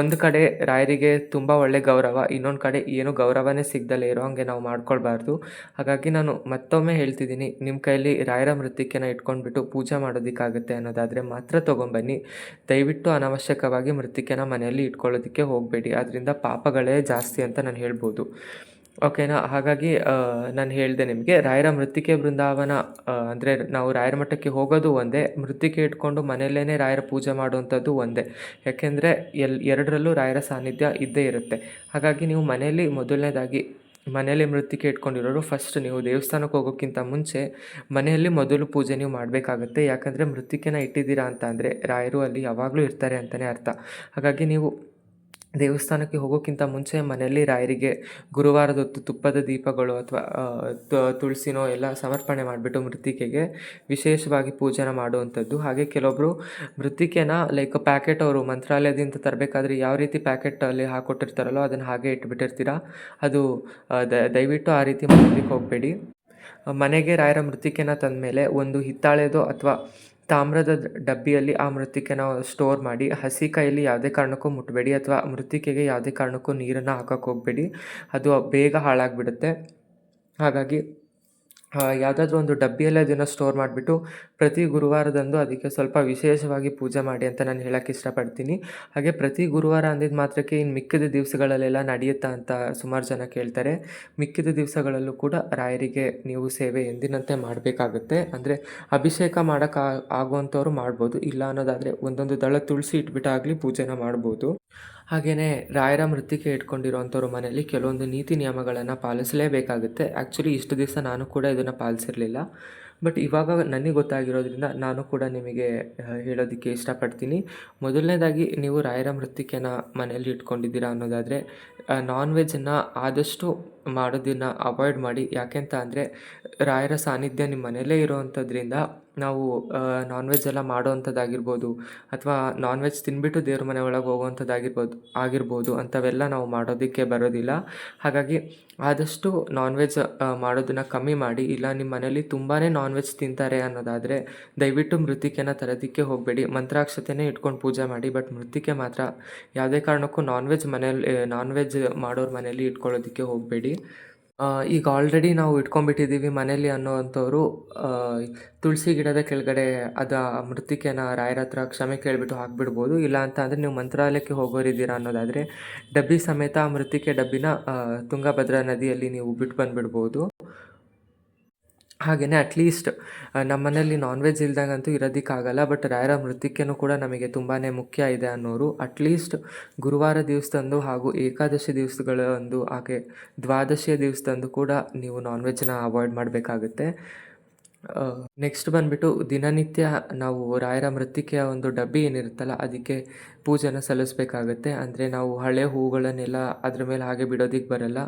ಒಂದು ಕಡೆ ರಾಯರಿಗೆ ತುಂಬ ಒಳ್ಳೆ ಗೌರವ, ಇನ್ನೊಂದು ಕಡೆ ಏನು ಗೌರವನೇ ಸಿಗ್ದಲೇ ಇರೋ ಹಾಗೆ ನಾವು ಮಾಡ್ಕೊಳ್ಬಾರ್ದು. ಹಾಗಾಗಿ ನಾನು ಮತ್ತೊಮ್ಮೆ ಹೇಳ್ತಿದ್ದೀನಿ ನಿಮ್ಮ ಕೈಯಲ್ಲಿ ರಾಯರ ಮೃತ್ತಿಕೆನ ಇಟ್ಕೊಂಡ್ಬಿಟ್ಟು ಪೂಜೆ ಮಾಡೋದಕ್ಕಾಗುತ್ತೆ ಅನ್ನೋದಾದರೆ ಮಾತ್ರ ತೊಗೊಂಬನ್ನಿ ದಯವಿಟ್ಟು ಅನಾವಶ್ಯಕವಾಗಿ ಮೃತ್ತಿಕೆನ ಮನೆಯಲ್ಲಿ ಇಟ್ಕೊಳ್ಳೋದಕ್ಕೆ ಹೋಗಬೇಡಿ. ಅದರಿಂದ ಪಾಪಗಳೇ ಜಾಸ್ತಿ ಅಂತ ನಾನು ಹೇಳ್ಬೋದು. ಓಕೆನಾ ಹಾಗಾಗಿ ನಾನು ಹೇಳಿದೆ ನಿಮಗೆ, ರಾಯರ ಮೃತ್ತಿಕೆ ಬೃಂದಾವನ ಅಂದರೆ ನಾವು ರಾಯರ ಮಠಕ್ಕೆ ಹೋಗೋದು ಒಂದೇ, ಮೃತ್ತಿಕೆ ಇಟ್ಕೊಂಡು ಮನೆಯಲ್ಲೇ ರಾಯರ ಪೂಜೆ ಮಾಡುವಂಥದ್ದು ಒಂದೇ. ಯಾಕೆಂದರೆ ಎಲ್, ಎರಡರಲ್ಲೂ ರಾಯರ ಸಾನ್ನಿಧ್ಯ ಇದ್ದೇ ಇರುತ್ತೆ. ಹಾಗಾಗಿ ನೀವು ಮನೆಯಲ್ಲಿ ಮೊದಲನೇದಾಗಿ, ಮನೆಯಲ್ಲಿ ಮೃತ್ತಿಕೆ ಇಟ್ಕೊಂಡಿರೋರು ಫಸ್ಟ್ ನೀವು ದೇವಸ್ಥಾನಕ್ಕೆ ಹೋಗೋಕ್ಕಿಂತ ಮುಂಚೆ, ಮನೆಯಲ್ಲಿ ಮೊದಲು ಪೂಜೆ ನೀವು ಮಾಡಬೇಕಾಗತ್ತೆ. ಯಾಕಂದರೆ ಮೃತ್ತಿಕೆನ ಇಟ್ಟಿದ್ದೀರಾ ಅಂತ ಅಂದರೆ ರಾಯರು ಅಲ್ಲಿ ಯಾವಾಗಲೂ ಇರ್ತಾರೆ ಅಂತಲೇ ಅರ್ಥ. ಹಾಗಾಗಿ ನೀವು ದೇವಸ್ಥಾನಕ್ಕೆ ಹೋಗೋಕ್ಕಿಂತ ಮುಂಚೆ ಮನೆಯಲ್ಲಿ ರಾಯರಿಗೆ ಗುರುವಾರದ ಹೊತ್ತು ತುಪ್ಪದ ದೀಪಗಳು ಅಥವಾ ತುಳಸಿನೋ ಎಲ್ಲ ಸಮರ್ಪಣೆ ಮಾಡಿಬಿಟ್ಟು ಮೃತ್ತಿಕೆಗೆ ವಿಶೇಷವಾಗಿ ಪೂಜೆನ ಮಾಡುವಂಥದ್ದು. ಹಾಗೆ ಕೆಲವೊಬ್ಬರು ಮೃತ್ತಿಕೆನ ಲೈಕ್ ಪ್ಯಾಕೆಟ್ ಅವರು ಮಂತ್ರಾಲಯದಿಂದ ತರಬೇಕಾದ್ರೆ ಯಾವ ರೀತಿ ಪ್ಯಾಕೆಟಲ್ಲಿ ಹಾಕ್ಕೊಟ್ಟಿರ್ತಾರಲ್ಲೋ ಅದನ್ನು ಹಾಗೆ ಇಟ್ಬಿಟ್ಟಿರ್ತೀರ. ಅದು ದಯವಿಟ್ಟು ಆ ರೀತಿ ಮಾಡೋದಕ್ಕೆ ಹೋಗಬೇಡಿ. ಮನೆಗೆ ರಾಯರ ಮೃತ್ತಿಕೆನ ತಂದಮೇಲೆ ಒಂದು ಹಿತ್ತಾಳೆದೋ ಅಥವಾ ತಾಮ್ರದ ಡಬ್ಬಿಯಲ್ಲಿ ಆ ಮೃತ್ತಿಕೆನ ಸ್ಟೋರ್ ಮಾಡಿ, ಹಸಿ ಕೈಯಲ್ಲಿ ಯಾವುದೇ ಕಾರಣಕ್ಕೂ ಮುಟ್ಟಬೇಡಿ ಅಥವಾ ಮೃತ್ತಿಕೆಗೆ ಯಾವುದೇ ಕಾರಣಕ್ಕೂ ನೀರನ್ನು ಹಾಕಕ್ಕೆ ಹೋಗಬೇಡಿ. ಅದು ಬೇಗ ಹಾಳಾಗಿಬಿಡುತ್ತೆ. ಹಾಗಾಗಿ ಯಾವುದಾದ್ರೂ ಒಂದು ಡಬ್ಬಿಯಲ್ಲಿ ಅದನ್ನು ಸ್ಟೋರ್ ಮಾಡಿಬಿಟ್ಟು ಪ್ರತಿ ಗುರುವಾರದಂದು ಅದಕ್ಕೆ ಸ್ವಲ್ಪ ವಿಶೇಷವಾಗಿ ಪೂಜೆ ಮಾಡಿ ಅಂತ ನಾನು ಹೇಳಕ್ಕೆ ಇಷ್ಟಪಡ್ತೀನಿ. ಹಾಗೆ ಪ್ರತಿ ಗುರುವಾರ ಅಂದಿದ್ದ ಮಾತ್ರಕ್ಕೆ ಇನ್ನು ಮಿಕ್ಕಿದ ದಿವಸಗಳಲ್ಲೆಲ್ಲ ನಡೆಯುತ್ತಾ ಅಂತ ಸುಮಾರು ಜನ ಕೇಳ್ತಾರೆ. ಮಿಕ್ಕಿದ ದಿವಸಗಳಲ್ಲೂ ಕೂಡ ರಾಯರಿಗೆ ನೀವು ಸೇವೆ ಎಂದಿನಂತೆ ಮಾಡಬೇಕಾಗುತ್ತೆ. ಅಂದರೆ ಅಭಿಷೇಕ ಮಾಡೋಕ್ಕೆ ಆಗುವಂಥವ್ರು ಮಾಡ್ಬೋದು. ಇಲ್ಲ ಅನ್ನೋದಾದರೆ ಒಂದೊಂದು ದಳ ತುಳಸಿ ಇಟ್ಬಿಟ್ಟಾಗಲಿ ಪೂಜೆನ ಮಾಡ್ಬೋದು. ಹಾಗೆಯೇ ರಾಯರ ಮೃತ್ತಿಕೆ ಇಟ್ಕೊಂಡಿರೋವಂಥವ್ರು ಮನೆಯಲ್ಲಿ ಕೆಲವೊಂದು ನೀತಿ ನಿಯಮಗಳನ್ನು ಪಾಲಿಸಲೇಬೇಕಾಗುತ್ತೆ. ಆ್ಯಕ್ಚುಲಿ ಇಷ್ಟು ದಿವಸ ನಾನು ಕೂಡ ಇದನ್ನು ಪಾಲಿಸಿರಲಿಲ್ಲ. ಬಟ್ ಇವಾಗ ನನಗೆ ಗೊತ್ತಾಗಿರೋದ್ರಿಂದ ನಾನು ಕೂಡ ನಿಮಗೆ ಹೇಳೋದಕ್ಕೆ ಇಷ್ಟಪಡ್ತೀನಿ. ಮೊದಲನೇದಾಗಿ, ನೀವು ರಾಯರ ಮೃತ್ತಿಕೆನ ಮನೆಯಲ್ಲಿ ಇಟ್ಕೊಂಡಿದ್ದೀರಾ ಅನ್ನೋದಾದರೆ ನಾನ್ ವೆಜ್ಜನ್ನು ಆದಷ್ಟು ಮಾಡೋದನ್ನು ಅವಾಯ್ಡ್ ಮಾಡಿ. ಯಾಕೆಂತ ಅಂದರೆ, ರಾಯರ ಸಾನ್ನಿಧ್ಯ ನಿಮ್ಮ ಮನೆಯಲ್ಲೇ ಇರೋವಂಥದ್ರಿಂದ ನಾವು ನಾನ್ ವೆಜ್ ಎಲ್ಲ ಮಾಡೋವಂಥದ್ದಾಗಿರ್ಬೋದು ಅಥವಾ ನಾನ್ ವೆಜ್ ತಿನ್ಬಿಟ್ಟು ದೇವ್ರ ಮನೆ ಒಳಗೆ ಹೋಗುವಂಥದ್ದಾಗಿರ್ಬೋದು ಆಗಿರ್ಬೋದು ಅಂಥವೆಲ್ಲ ನಾವು ಮಾಡೋದಕ್ಕೆ ಬರೋದಿಲ್ಲ. ಹಾಗಾಗಿ ಆದಷ್ಟು ನಾನ್ ವೆಜ್ ಮಾಡೋದನ್ನು ಕಮ್ಮಿ ಮಾಡಿ. ಇಲ್ಲ ನಿಮ್ಮ ಮನೇಲಿ ತುಂಬಾ ನಾನ್ ವೆಜ್ ತಿಂತಾರೆ ಅನ್ನೋದಾದರೆ, ದಯವಿಟ್ಟು ಮೃತ್ತಿಕೆನ ತರೋದಕ್ಕೆ ಹೋಗಬೇಡಿ. ಮಂತ್ರಾಕ್ಷತೆನೇ ಇಟ್ಕೊಂಡು ಪೂಜೆ ಮಾಡಿ. ಬಟ್ ಮೃತ್ತಿಕೆ ಮಾತ್ರ, ಯಾವುದೇ ಕಾರಣಕ್ಕೂ ನಾನ್ ವೆಜ್ ಮನೇಲಿ ನಾನ್ ವೆಜ್ ಮಾಡೋರ ಮನೇಲಿ ಇಟ್ಕೊಳ್ಳೋದಕ್ಕೆ ಹೋಗಬೇಡಿ. ಈಗ ಆಲ್ರೆಡಿ ನಾವು ಇಟ್ಕೊಂಡ್ಬಿಟ್ಟಿದ್ದೀವಿ ಮನೇಲಿ ಅನ್ನೋವಂಥವ್ರು ತುಳಸಿ ಗಿಡದ ಕೆಳಗಡೆ ಅದು ಆ ರಾಯರ ಹತ್ರ ಕ್ಷಮೆ ಕೇಳಿಬಿಟ್ಟು ಹಾಕಿಬಿಡ್ಬೋದು. ಇಲ್ಲ ಅಂತ ಅಂದರೆ ನೀವು ಮಂತ್ರಾಲಯಕ್ಕೆ ಹೋಗೋರಿದ್ದೀರಾ ಅನ್ನೋದಾದರೆ, ಡಬ್ಬಿ ಸಮೇತ ಆ ಡಬ್ಬಿನ ತುಂಗಭದ್ರಾ ನದಿಯಲ್ಲಿ ನೀವು ಬಿಟ್ಟು ಬಂದುಬಿಡ್ಬೋದು. ಹಾಗೆಯೇ ಅಟ್ಲೀಸ್ಟ್ ನಮ್ಮ ಮನೇಲಿ ನಾನ್ ವೆಜ್ ಇಲ್ದಂಗಂತೂ ಇರೋದಕ್ಕಾಗಲ್ಲ ಬಟ್ ರಾಯರ ಮೃತಿಕೆಯೂ ಕೂಡ ನಮಗೆ ತುಂಬಾ ಮುಖ್ಯ ಇದೆ ಅನ್ನೋರು. ಅಟ್ಲೀಸ್ಟ್ ಗುರುವಾರ ದಿವಸದಂದು ಹಾಗೂ ಏಕಾದಶಿ ದಿವಸಗಳಂದು ಹಾಗೆ ದ್ವಾದಶಿಯ ದಿವಸದಂದು ಕೂಡ ನೀವು ನಾನ್ ವೆಜ್ನ ಅವಾಯ್ಡ್ ಮಾಡಬೇಕಾಗುತ್ತೆ. ನೆಕ್ಸ್ಟ್ ಬಂದುಬಿಟ್ಟು ದಿನನಿತ್ಯ ನಾವು ರಾಯರ ಮೃತ್ತಿಕೆಯ ಒಂದು ಡಬ್ಬಿ ಏನಿರುತ್ತಲ್ಲ, ಅದಕ್ಕೆ ಪೂಜೆನ ಸಲ್ಲಿಸ್ಬೇಕಾಗತ್ತೆ. ಅಂದರೆ ನಾವು ಹಳೆ ಹೂಗಳನ್ನೆಲ್ಲ ಅದ್ರ ಮೇಲೆ ಹಾಗೆ ಬಿಡೋದಕ್ಕೆ ಬರಲ್ಲ.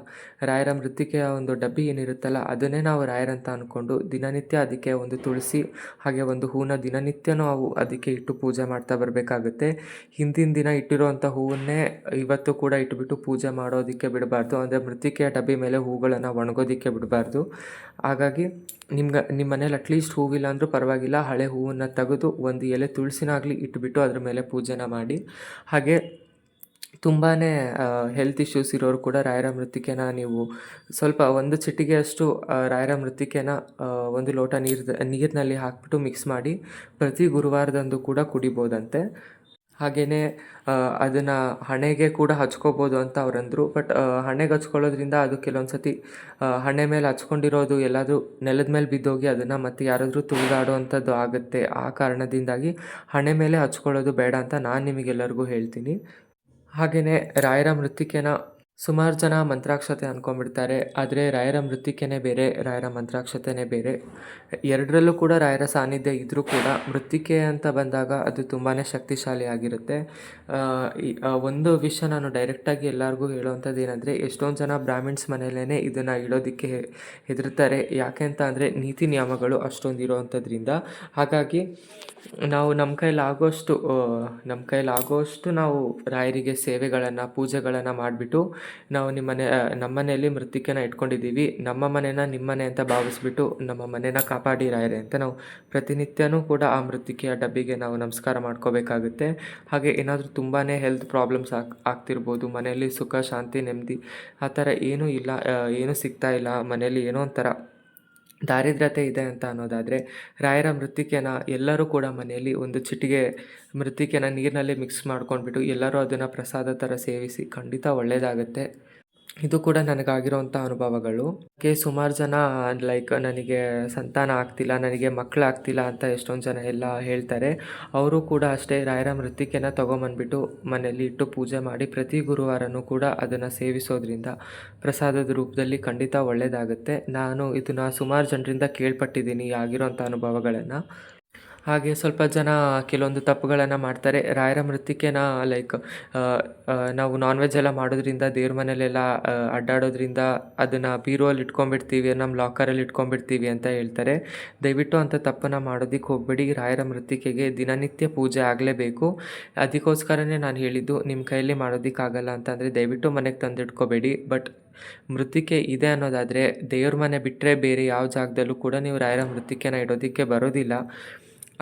ರಾಯರ ಮೃತ್ತಿಕೆಯ ಒಂದು ಡಬ್ಬಿ ಏನಿರುತ್ತಲ್ಲ, ಅದನ್ನೇ ನಾವು ರಾಯರಂತ ಅಂದ್ಕೊಂಡು ದಿನನಿತ್ಯ ಅದಕ್ಕೆ ಒಂದು ತುಳಸಿ ಹಾಗೆ ಒಂದು ಹೂವನ್ನ ದಿನನಿತ್ಯನೂ ನಾವು ಅದಕ್ಕೆ ಇಟ್ಟು ಪೂಜೆ ಮಾಡ್ತಾ ಬರಬೇಕಾಗುತ್ತೆ. ಹಿಂದಿನ ದಿನ ಇಟ್ಟಿರುವಂಥ ಹೂವನ್ನೇ ಇವತ್ತು ಕೂಡ ಇಟ್ಬಿಟ್ಟು ಪೂಜೆ ಮಾಡೋದಕ್ಕೆ ಬಿಡಬಾರ್ದು. ಅಂದರೆ ಮೃತ್ತಿಕೆಯ ಡಬ್ಬಿ ಮೇಲೆ ಹೂಗಳನ್ನು ಒಣಗೋದಕ್ಕೆ ಬಿಡಬಾರ್ದು. ಹಾಗಾಗಿ ನಿಮ್ಗೆ ನಿಮ್ಮ ಮನೇಲಿ ಅಟ್ಲೀಸ್ಟ್ ಹೂವಿಲ್ಲ ಅಂದರೂ ಪರವಾಗಿಲ್ಲ. ಹಳೆ ಹೂವನ್ನು ತೆಗೆದು ಒಂದು ಎಲೆ ತುಳಸಿನಾಗಲಿ ಇಟ್ಬಿಟ್ಟು ಅದ್ರ ಮೇಲೆ ಪೂಜೆನ ಮಾಡಿ. ಹಾಗೆ ತುಂಬಾ ಹೆಲ್ತ್ ಇಶ್ಯೂಸ್ ಇರೋರು ಕೂಡ ರಾಯರ ಮೃತ್ತಿಕೆನ ನೀವು ಸ್ವಲ್ಪ ಒಂದು ಚಿಟಿಗೆಯಷ್ಟು ರಾಯರ ಮೃತ್ತಿಕೆನ ಒಂದು ಲೋಟ ನೀರು ನೀರಿನಲ್ಲಿ ಹಾಕಿಬಿಟ್ಟು ಮಿಕ್ಸ್ ಮಾಡಿ ಪ್ರತಿ ಗುರುವಾರದಂದು ಕೂಡ ಕುಡಿಬೋದಂತೆ. ಹಾಗೆಯೇ ಅದನ್ನು ಹಣೆಗೆ ಕೂಡ ಹಚ್ಕೋಬೋದು ಅಂತ ಅವ್ರು ಅಂದರು ಬಟ್ ಹಣೆಗೆ ಹಚ್ಕೊಳ್ಳೋದ್ರಿಂದ ಅದು ಕೆಲವೊಂದು ಸತಿ ಹಣೆ ಮೇಲೆ ಹಚ್ಕೊಂಡಿರೋದು ಎಲ್ಲಾದರೂ ನೆಲದ ಮೇಲೆ ಬಿದ್ದೋಗಿ ಅದನ್ನು ಮತ್ತೆ ಯಾರಾದರೂ ತುಳಿದಾಡುವಂಥದ್ದು ಆಗುತ್ತೆ. ಆ ಕಾರಣದಿಂದಾಗಿ ಹಣೆ ಮೇಲೆ ಹಚ್ಕೊಳ್ಳೋದು ಬೇಡ ಅಂತ ನಾನು ನಿಮಗೆಲ್ಲರಿಗೂ ಹೇಳ್ತೀನಿ. ಹಾಗೆಯೇ ರಾಯರ ಮೃತ್ತಿಕೆನ ಸುಮಾರು ಜನ ಮಂತ್ರಾಕ್ಷತೆ ಅಂದ್ಕೊಂಬಿಡ್ತಾರೆ ಆದರೆ ರಾಯರ ಮೃತ್ತಿಕೆನೇ ಬೇರೆ, ರಾಯರ ಮಂತ್ರಾಕ್ಷತೆನೇ ಬೇರೆ. ಎರಡರಲ್ಲೂ ಕೂಡ ರಾಯರ ಸಾನ್ನಿಧ್ಯ ಇದ್ದರೂ ಕೂಡ ಮೃತ್ತಿಕೆ ಅಂತ ಬಂದಾಗ ಅದು ತುಂಬಾ ಶಕ್ತಿಶಾಲಿ ಆಗಿರುತ್ತೆ. ಒಂದು ವಿಷಯ ನಾನು ಡೈರೆಕ್ಟಾಗಿ ಎಲ್ಲರಿಗೂ ಹೇಳುವಂಥದ್ದು ಏನಂದರೆ ಎಷ್ಟೊಂದು ಜನ ಬ್ರಾಹ್ಮಿಣ್ಸ್ ಮನೆಯಲ್ಲೇ ಇದನ್ನು ಇಡೋದಕ್ಕೆ ಹೆದರ್ತಾರೆ. ಯಾಕೆ ಅಂತ ಅಂದರೆ ನೀತಿ ನಿಯಮಗಳು ಅಷ್ಟೊಂದು ಇರೋವಂಥದ್ರಿಂದ ಹಾಗಾಗಿ ನಾವು ನಮ್ಮ ಕೈಲಾಗೋಷ್ಟು ನಮ್ಮ ಕೈಲಾಗೋಷ್ಟು ನಾವು ರಾಯರಿಗೆ ಸೇವೆಗಳನ್ನು, ಪೂಜೆಗಳನ್ನು ಮಾಡಿಬಿಟ್ಟು ನಾವು ನಿಮ್ಮನೆ ನಮ್ಮ ಮನೆಯಲ್ಲಿ ಮೃತ್ತಿಕೆನ ಇಟ್ಕೊಂಡಿದ್ದೀವಿ. ನಮ್ಮ ಮನೇನ ನಿಮ್ಮ ಮನೆ ಅಂತ ಭಾವಿಸ್ಬಿಟ್ಟು ನಮ್ಮ ಮನೇನ ಕಾಪಾಡಿ ಅಂತ ನಾವು ಪ್ರತಿನಿತ್ಯನೂ ಕೂಡ ಆ ಮೃತ್ತಿಕೆಯ ಡಬ್ಬಿಗೆ ನಾವು ನಮಸ್ಕಾರ ಮಾಡ್ಕೋಬೇಕಾಗುತ್ತೆ. ಹಾಗೆ ಏನಾದರೂ ತುಂಬಾ ಹೆಲ್ತ್ ಪ್ರಾಬ್ಲಮ್ಸ್ ಆಗ್, ಆಗ್ತಿರ್ಬೋದು, ಮನೆಯಲ್ಲಿ ಸುಖ, ಶಾಂತಿ, ನೆಮ್ಮದಿ, ಆ ಥರ ಏನೂ ಇಲ್ಲ ಏನೂ ಸಿಗ್ತಾ ಇಲ್ಲ, ಮನೆಯಲ್ಲಿ ಏನೋ ಒಂಥರ ದಾರಿದ್ರ್ಯತೆ ಇದೆ ಅಂತ ಅನ್ನೋದಾದರೆ ರಾಯರ ಮೃತ್ತಿಕೆನ ಎಲ್ಲರೂ ಕೂಡ ಮನೆಯಲ್ಲಿ ಒಂದು ಚಿಟಿಗೆ ಮೃತ್ತಿಕೆನ ನೀರಿನಲ್ಲಿ ಮಿಕ್ಸ್ ಮಾಡ್ಕೊಂಡ್ಬಿಟ್ಟು ಎಲ್ಲರೂ ಅದನ್ನು ಪ್ರಸಾದ ಥರ ಸೇವಿಸಿ ಖಂಡಿತ ಒಳ್ಳೆಯದಾಗತ್ತೆ ಇದು ಕೂಡ ನನಗಾಗಿರುವಂಥ ಅನುಭವಗಳು. ಕೆ ಸುಮಾರು ಜನ ಲೈಕ್ ನನಗೆ ಸಂತಾನ ಆಗ್ತಿಲ್ಲ, ನನಗೆ ಮಕ್ಕಳು ಆಗ್ತಿಲ್ಲ ಅಂತ ಎಷ್ಟೊಂದು ಜನ ಎಲ್ಲ ಹೇಳ್ತಾರೆ. ಅವರು ಕೂಡ ಅಷ್ಟೇ ರಾಯರ ಮೃತ್ತಿಕೆನ ತೊಗೊಂಬಂದ್ಬಿಟ್ಟು ಮನೆಯಲ್ಲಿ ಇಟ್ಟು ಪೂಜೆ ಮಾಡಿ ಪ್ರತಿ ಗುರುವಾರನೂ ಕೂಡ ಅದನ್ನು ಸೇವಿಸೋದ್ರಿಂದ ಪ್ರಸಾದದ ರೂಪದಲ್ಲಿ ಖಂಡಿತ ಒಳ್ಳೆಯದಾಗುತ್ತೆ ನಾನು ಇದನ್ನು ಸುಮಾರು ಜನರಿಂದ ಕೇಳ್ಪಟ್ಟಿದ್ದೀನಿ ಆಗಿರೋಂಥ ಅನುಭವಗಳನ್ನು. ಹಾಗೆ ಸ್ವಲ್ಪ ಜನ ಕೆಲವೊಂದು ತಪ್ಪುಗಳನ್ನು ಮಾಡ್ತಾರೆ. ರಾಯರ ಮೃತ್ತಿಕೆನ ಲೈಕ್ ನಾವು ನಾನ್ ವೆಜ್ ಎಲ್ಲ ಮಾಡೋದ್ರಿಂದ ದೇವ್ರ ಮನೇಲೆಲ್ಲ ಅಡ್ಡಾಡೋದ್ರಿಂದ ಅದನ್ನು ಬೀರೋಲ್ಲಿ ಇಟ್ಕೊಂಡ್ಬಿಡ್ತೀವಿ ನಮ್ಮ ಲಾಕರಲ್ಲಿ ಇಟ್ಕೊಂಡ್ಬಿಡ್ತೀವಿ ಅಂತ ಹೇಳ್ತಾರೆ. ದಯವಿಟ್ಟು ಅಂಥ ತಪ್ಪನ್ನು ಮಾಡೋದಕ್ಕೆ ಹೋಗಬೇಡಿ. ರಾಯರ ಮೃತ್ತಿಕೆಗೆ ದಿನನಿತ್ಯ ಪೂಜೆ ಆಗಲೇಬೇಕು. ಅದಕ್ಕೋಸ್ಕರನೇ ನಾನು ಹೇಳಿದ್ದು ನಿಮ್ಮ ಕೈಯಲ್ಲಿ ಮಾಡೋದಕ್ಕಾಗಲ್ಲ ಅಂತಂದರೆ ದಯವಿಟ್ಟು ಮನೆಗೆ ತಂದಿಟ್ಕೋಬೇಡಿ. ಬಟ್ ಮೃತ್ತಿಕೆ ಇದೆ ಅನ್ನೋದಾದರೆ ದೇವ್ರ ಮನೆ ಬಿಟ್ಟರೆ ಬೇರೆ ಯಾವ ಜಾಗದಲ್ಲೂ ಕೂಡ ನೀವು ರಾಯರ ಮೃತ್ತಿಕೆನ ಇಡೋದಕ್ಕೆ ಬರೋದಿಲ್ಲ.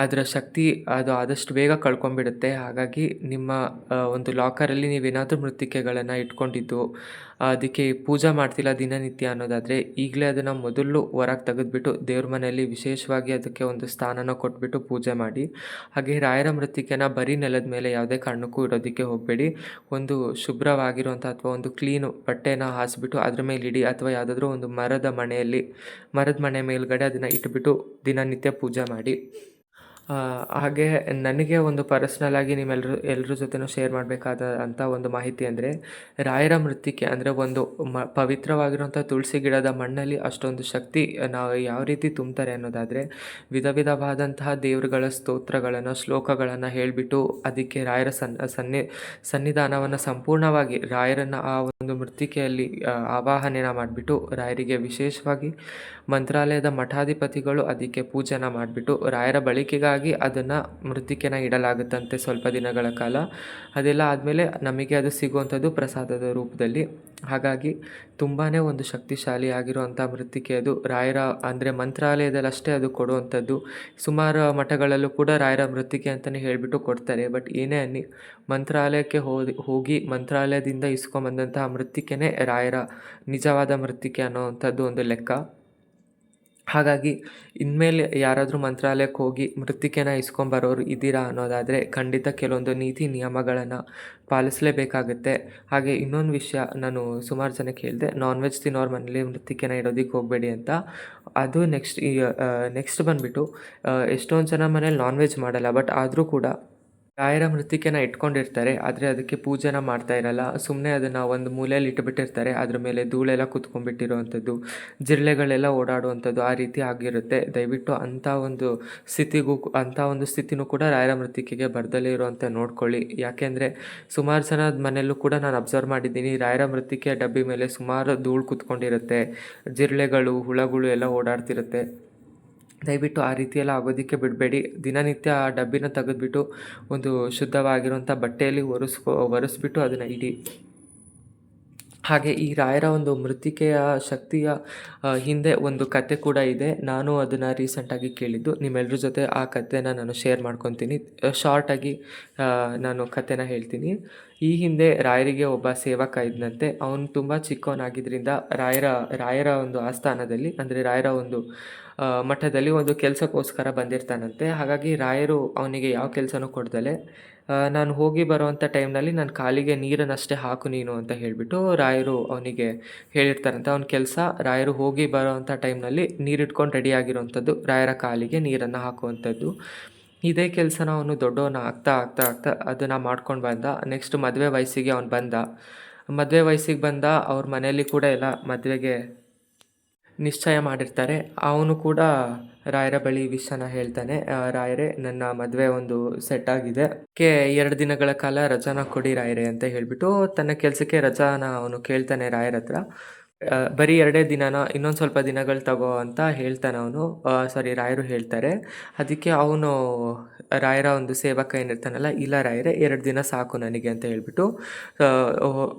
ಅದರ ಶಕ್ತಿ ಅದು ಆದಷ್ಟು ಬೇಗ ಕಳ್ಕೊಂಡ್ಬಿಡುತ್ತೆ. ಹಾಗಾಗಿ ನಿಮ್ಮ ಒಂದು ಲಾಕರಲ್ಲಿ ನೀವೇನಾದರೂ ಮೃತ್ತಿಕೆಗಳನ್ನು ಇಟ್ಕೊಂಡಿದ್ದು, ಅದಕ್ಕೆ ಪೂಜೆ ಮಾಡ್ತಿಲ್ಲ ದಿನನಿತ್ಯ ಅನ್ನೋದಾದರೆ, ಈಗಲೇ ಅದನ್ನು ಮೊದಲು ಹೊರಗೆ ತೆಗೆದುಬಿಟ್ಟು ದೇವ್ರ ಮನೆಯಲ್ಲಿ ವಿಶೇಷವಾಗಿ ಅದಕ್ಕೆ ಒಂದು ಸ್ಥಾನನ ಕೊಟ್ಬಿಟ್ಟು ಪೂಜೆ ಮಾಡಿ. ಹಾಗೆ ರಾಯರ ಮೃತ್ತಿಕೆನ ಬರೀ ನೆಲದ ಮೇಲೆ ಯಾವುದೇ ಕಾರಣಕ್ಕೂ ಇಡೋದಕ್ಕೆ ಹೋಗಬೇಡಿ. ಒಂದು ಶುಭ್ರವಾಗಿರುವಂಥ ಅಥವಾ ಒಂದು ಕ್ಲೀನು ಬಟ್ಟೆನ ಹಾಸಿಬಿಟ್ಟು ಅದ್ರ ಮೇಲೆ ಇಡಿ, ಅಥವಾ ಯಾವುದಾದ್ರೂ ಒಂದು ಮರದ ಮನೆಯಲ್ಲಿ ಮರದ ಮನೆ ಮೇಲುಗಡೆ ಅದನ್ನು ಇಟ್ಬಿಟ್ಟು ದಿನನಿತ್ಯ ಪೂಜೆ ಮಾಡಿ. ಹಾಗೆ ನನಗೆ ಒಂದು ಪರ್ಸ್ನಲಾಗಿ ನೀವೆಲ್ಲರೂ ಎಲ್ಲರ ಜೊತೆನೂ ಶೇರ್ ಮಾಡಬೇಕಾದ ಅಂತ ಒಂದು ಮಾಹಿತಿ ಅಂದರೆ, ರಾಯರ ಮೃತ್ತಿಕೆ ಅಂದರೆ ಒಂದು ಮ ಪವಿತ್ರವಾಗಿರುವಂಥ ತುಳಸಿ ಗಿಡದ ಮಣ್ಣಲ್ಲಿ ಅಷ್ಟೊಂದು ಶಕ್ತಿ, ನಾವು ಯಾವ ರೀತಿ ತುಂಬ್ತಾರೆ ಅನ್ನೋದಾದರೆ, ವಿಧ ವಿಧವಾದಂತಹ ದೇವರುಗಳ ಸ್ತೋತ್ರಗಳನ್ನು, ಶ್ಲೋಕಗಳನ್ನು ಹೇಳಿಬಿಟ್ಟು ಅದಕ್ಕೆ ರಾಯರ ಸನ್, ಸನ್ನಿ, ಸನ್ನಿಧಾನವನ್ನು ಸಂಪೂರ್ಣವಾಗಿ ರಾಯರನ್ನು ಆ ಒಂದು ಮೃತ್ತಿಕೆಯಲ್ಲಿ ಆವಾಹನೆನ ಮಾಡಿಬಿಟ್ಟು ರಾಯರಿಗೆ ವಿಶೇಷವಾಗಿ ಮಂತ್ರಾಲಯದ ಮಠಾಧಿಪತಿಗಳು ಅದಕ್ಕೆ ಪೂಜೆನ ಮಾಡಿಬಿಟ್ಟು ರಾಯರ ಬಳಕೆಗಾಗಿ ಅದನ್ನು ಮೃತ್ತಿಕೆನ ಇಡಲಾಗುತ್ತಂತೆ ಸ್ವಲ್ಪ ದಿನಗಳ ಕಾಲ. ಅದೆಲ್ಲ ಆದಮೇಲೆ ನಮಗೆ ಅದು ಸಿಗುವಂಥದ್ದು ಪ್ರಸಾದದ ರೂಪದಲ್ಲಿ. ಹಾಗಾಗಿ ತುಂಬಾ ಒಂದು ಶಕ್ತಿಶಾಲಿ ಆಗಿರುವಂಥ ಮೃತ್ತಿಕೆ ಅದು. ರಾಯರ ಅಂದರೆ ಮಂತ್ರಾಲಯದಲ್ಲಿ ಅಷ್ಟೇ ಅದು ಕೊಡುವಂಥದ್ದು. ಸುಮಾರು ಮಠಗಳಲ್ಲೂ ಕೂಡ ರಾಯರ ಮೃತ್ತಿಕೆ ಅಂತಲೇ ಹೇಳಿಬಿಟ್ಟು ಕೊಡ್ತಾರೆ. ಬಟ್ ಏನೇ ಅನ್ನಿ, ಮಂತ್ರಾಲಯಕ್ಕೆ ಹೋಗಿ ಹೋಗಿ ಮಂತ್ರಾಲಯದಿಂದ ಇಸ್ಕೊಂಬಂದಂತಹ ಮೃತ್ತಿಕೆನೇ ರಾಯರ ನಿಜವಾದ ಮೃತ್ತಿಕೆ ಅನ್ನೋವಂಥದ್ದು ಒಂದು ಲೆಕ್ಕ. ಹಾಗಾಗಿ ಇನ್ಮೇಲೆ ಯಾರಾದರೂ ಮಂತ್ರಾಲಯಕ್ಕೆ ಹೋಗಿ ಮೃತ್ತಿಕೆನ ಇಸ್ಕೊಂಬರೋರು ಇದ್ದೀರಾ ಅನ್ನೋದಾದರೆ ಖಂಡಿತ ಕೆಲವೊಂದು ನೀತಿ ನಿಯಮಗಳನ್ನು ಪಾಲಿಸಲೇಬೇಕಾಗುತ್ತೆ. ಹಾಗೆ ಇನ್ನೊಂದು ವಿಷಯ ನಾನು ಸುಮಾರು ಜನಕ್ಕೆ ಹೇಳಿದೆ ನಾನ್ ವೆಜ್ ತಿನ್ನೋರ ಮನೇಲಿ ಮೃತ್ತಿಕೆನ ಇಡೋದಕ್ಕೆ ಹೋಗಬೇಡಿ ಅಂತ. ಅದು ನೆಕ್ಸ್ಟ್ ನೆಕ್ಸ್ಟ್ ಬಂದುಬಿಟ್ಟು ಎಷ್ಟೊಂದು ಜನ ಮನೇಲಿ ನಾನ್ ವೆಜ್ ಮಾಡಲ್ಲ ಬಟ್ ಆದರೂ ಕೂಡ ರಾಯರ ಮೃತ್ತಿಕೆನ ಇಟ್ಕೊಂಡಿರ್ತಾರೆ, ಆದರೆ ಅದಕ್ಕೆ ಪೂಜೆನ ಮಾಡ್ತಾ ಇರಲ್ಲ. ಸುಮ್ಮನೆ ಅದನ್ನು ಒಂದು ಮೂಲೆಯಲ್ಲಿ ಇಟ್ಬಿಟ್ಟಿರ್ತಾರೆ, ಅದ್ರ ಮೇಲೆ ಧೂಳೆಲ್ಲ ಕುತ್ಕೊಂಡ್ಬಿಟ್ಟಿರುವಂಥದ್ದು, ಜಿರಳೆಗಳೆಲ್ಲ ಓಡಾಡುವಂಥದ್ದು ಆ ರೀತಿ ಆಗಿರುತ್ತೆ. ದಯವಿಟ್ಟು ಅಂಥ ಒಂದು ಸ್ಥಿತಿಗೂ, ಅಂಥ ಒಂದು ಸ್ಥಿತಿನೂ ಕೂಡ ರಾಯರ ಮೃತ್ತಿಕೆಗೆ ಬರ್ದಲೇ ಇರುವಂತೆ ನೋಡ್ಕೊಳ್ಳಿ. ಯಾಕೆಂದರೆ ಸುಮಾರು ಜನದ ಮನೆಯಲ್ಲೂ ಕೂಡ ನಾನು ಅಬ್ಸರ್ವ್ ಮಾಡಿದ್ದೀನಿ, ರಾಯರ ಮೃತ್ತಿಕೆ ಡಬ್ಬಿ ಮೇಲೆ ಸುಮಾರು ಧೂಳು ಕುತ್ಕೊಂಡಿರುತ್ತೆ, ಜಿರಳೆಗಳು, ಹುಳಗಳು ಎಲ್ಲ ಓಡಾಡ್ತಿರುತ್ತೆ. ದಯವಿಟ್ಟು ಆ ರೀತಿಯೆಲ್ಲ ಆಗೋದಕ್ಕೆ ಬಿಡಬೇಡಿ. ದಿನನಿತ್ಯ ಆ ಡಬ್ಬಿನ ತೆಗೆದುಬಿಟ್ಟು ಒಂದು ಶುದ್ಧವಾಗಿರುವಂಥ ಬಟ್ಟೆಯಲ್ಲಿ ಒರೆಸ್ಕೊ, ಒರೆಸ್ಬಿಟ್ಟು ಅದನ್ನು ಇಡಿ. ಹಾಗೆ ಈ ರಾಯರ ಒಂದು ಮೃತ್ತಿಕೆಯ ಶಕ್ತಿಯ ಹಿಂದೆ ಒಂದು ಕತೆ ಕೂಡ ಇದೆ. ನಾನು ಅದನ್ನು ರೀಸೆಂಟಾಗಿ ಕೇಳಿದ್ದು. ನಿಮ್ಮೆಲ್ಲರ ಜೊತೆ ಆ ಕಥೆನ ನಾನು ಶೇರ್ ಮಾಡ್ಕೊತೀನಿ. ಶಾರ್ಟಾಗಿ ನಾನು ಕಥೆನ ಹೇಳ್ತೀನಿ. ಈ ಹಿಂದೆ ರಾಯರಿಗೆ ಒಬ್ಬ ಸೇವಕ ಇದ್ದಂತೆ ಅವನು ತುಂಬ ಚಿಕ್ಕವನಾಗಿದ್ದರಿಂದ ರಾಯರ ರಾಯರ ಒಂದು ಆಸ್ಥಾನದಲ್ಲಿ, ಅಂದರೆ ರಾಯರ ಒಂದು ಮಠದಲ್ಲಿ ಒಂದು ಕೆಲಸಕ್ಕೋಸ್ಕರ ಬಂದಿರ್ತಾನಂತೆ. ಹಾಗಾಗಿ ರಾಯರು ಅವನಿಗೆ ಯಾವ ಕೆಲಸನೂ ಕೊಡ್ದಲೆ. ನಾನು ಹೋಗಿ ಬರುವಂಥ ಟೈಮ್ನಲ್ಲಿ ನನ್ನ ಕಾಲಿಗೆ ನೀರನ್ನಷ್ಟೇ ಹಾಕು ನೀನು ಅಂತ ಹೇಳಿಬಿಟ್ಟು ರಾಯರು ಅವನಿಗೆ ಹೇಳಿರ್ತಾರಂತೆ. ಅವನ ಕೆಲಸ ರಾಯರು ಹೋಗಿ ಬರೋವಂಥ ಟೈಮ್ನಲ್ಲಿ ನೀರಿಟ್ಕೊಂಡು ರೆಡಿ ಆಗಿರೋವಂಥದ್ದು, ರಾಯರ ಕಾಲಿಗೆ ನೀರನ್ನು ಹಾಕುವಂಥದ್ದು. ಇದೇ ಕೆಲಸನ ಅವನು ದೊಡ್ಡವನ ಆಗ್ತಾ ಆಗ್ತಾ ಆಗ್ತಾ ಅದನ್ನು ಮಾಡ್ಕೊಂಡು ಬಂದ. ನೆಕ್ಸ್ಟ್ ಮದುವೆ ವಯಸ್ಸಿಗೆ ಅವನು ಬಂದ. ಮದುವೆ ವಯಸ್ಸಿಗೆ ಬಂದ, ಅವ್ರ ಮನೆಯಲ್ಲಿ ಕೂಡ ಎಲ್ಲ ಮದುವೆಗೆ ನಿಶ್ಚಯ ಮಾಡಿರ್ತಾರೆ. ಅವನು ಕೂಡ ರಾಯರ ಬಳಿ ವಿಷಯನ ಹೇಳ್ತಾನೆ ರಾಯರೇ, ನನ್ನ ಮದುವೆ ಒಂದು ಸೆಟ್ ಆಗಿದೆ. ಕೆ, ಎರಡು ದಿನಗಳ ಕಾಲ ರಜಾನ ಕೊಡಿ ರಾಯರೇ, ಅಂತ ಹೇಳಿಬಿಟ್ಟು ತನ್ನ ಕೆಲಸಕ್ಕೆ ರಜಾನ ಅವನು ಕೇಳ್ತಾನೆ ರಾಯರ ಹತ್ರ. ಬರೀ ಎರಡೇ ದಿನನ, ಇನ್ನೊಂದು ಸ್ವಲ್ಪ ದಿನಗಳು ತಗೋ ಅಂತ ಹೇಳ್ತಾನೆ ಅವನು. ಸಾರಿ, ರಾಯರು ಹೇಳ್ತಾರೆ. ಅದಕ್ಕೆ ಅವನು ರಾಯರ ಒಂದು ಸೇವಕ ಏನಿರ್ತಾನಲ್ಲ, ಇಲ್ಲ ರಾಯರೇ, ಎರಡು ದಿನ ಸಾಕು ನನಗೆ ಅಂತ ಹೇಳ್ಬಿಟ್ಟು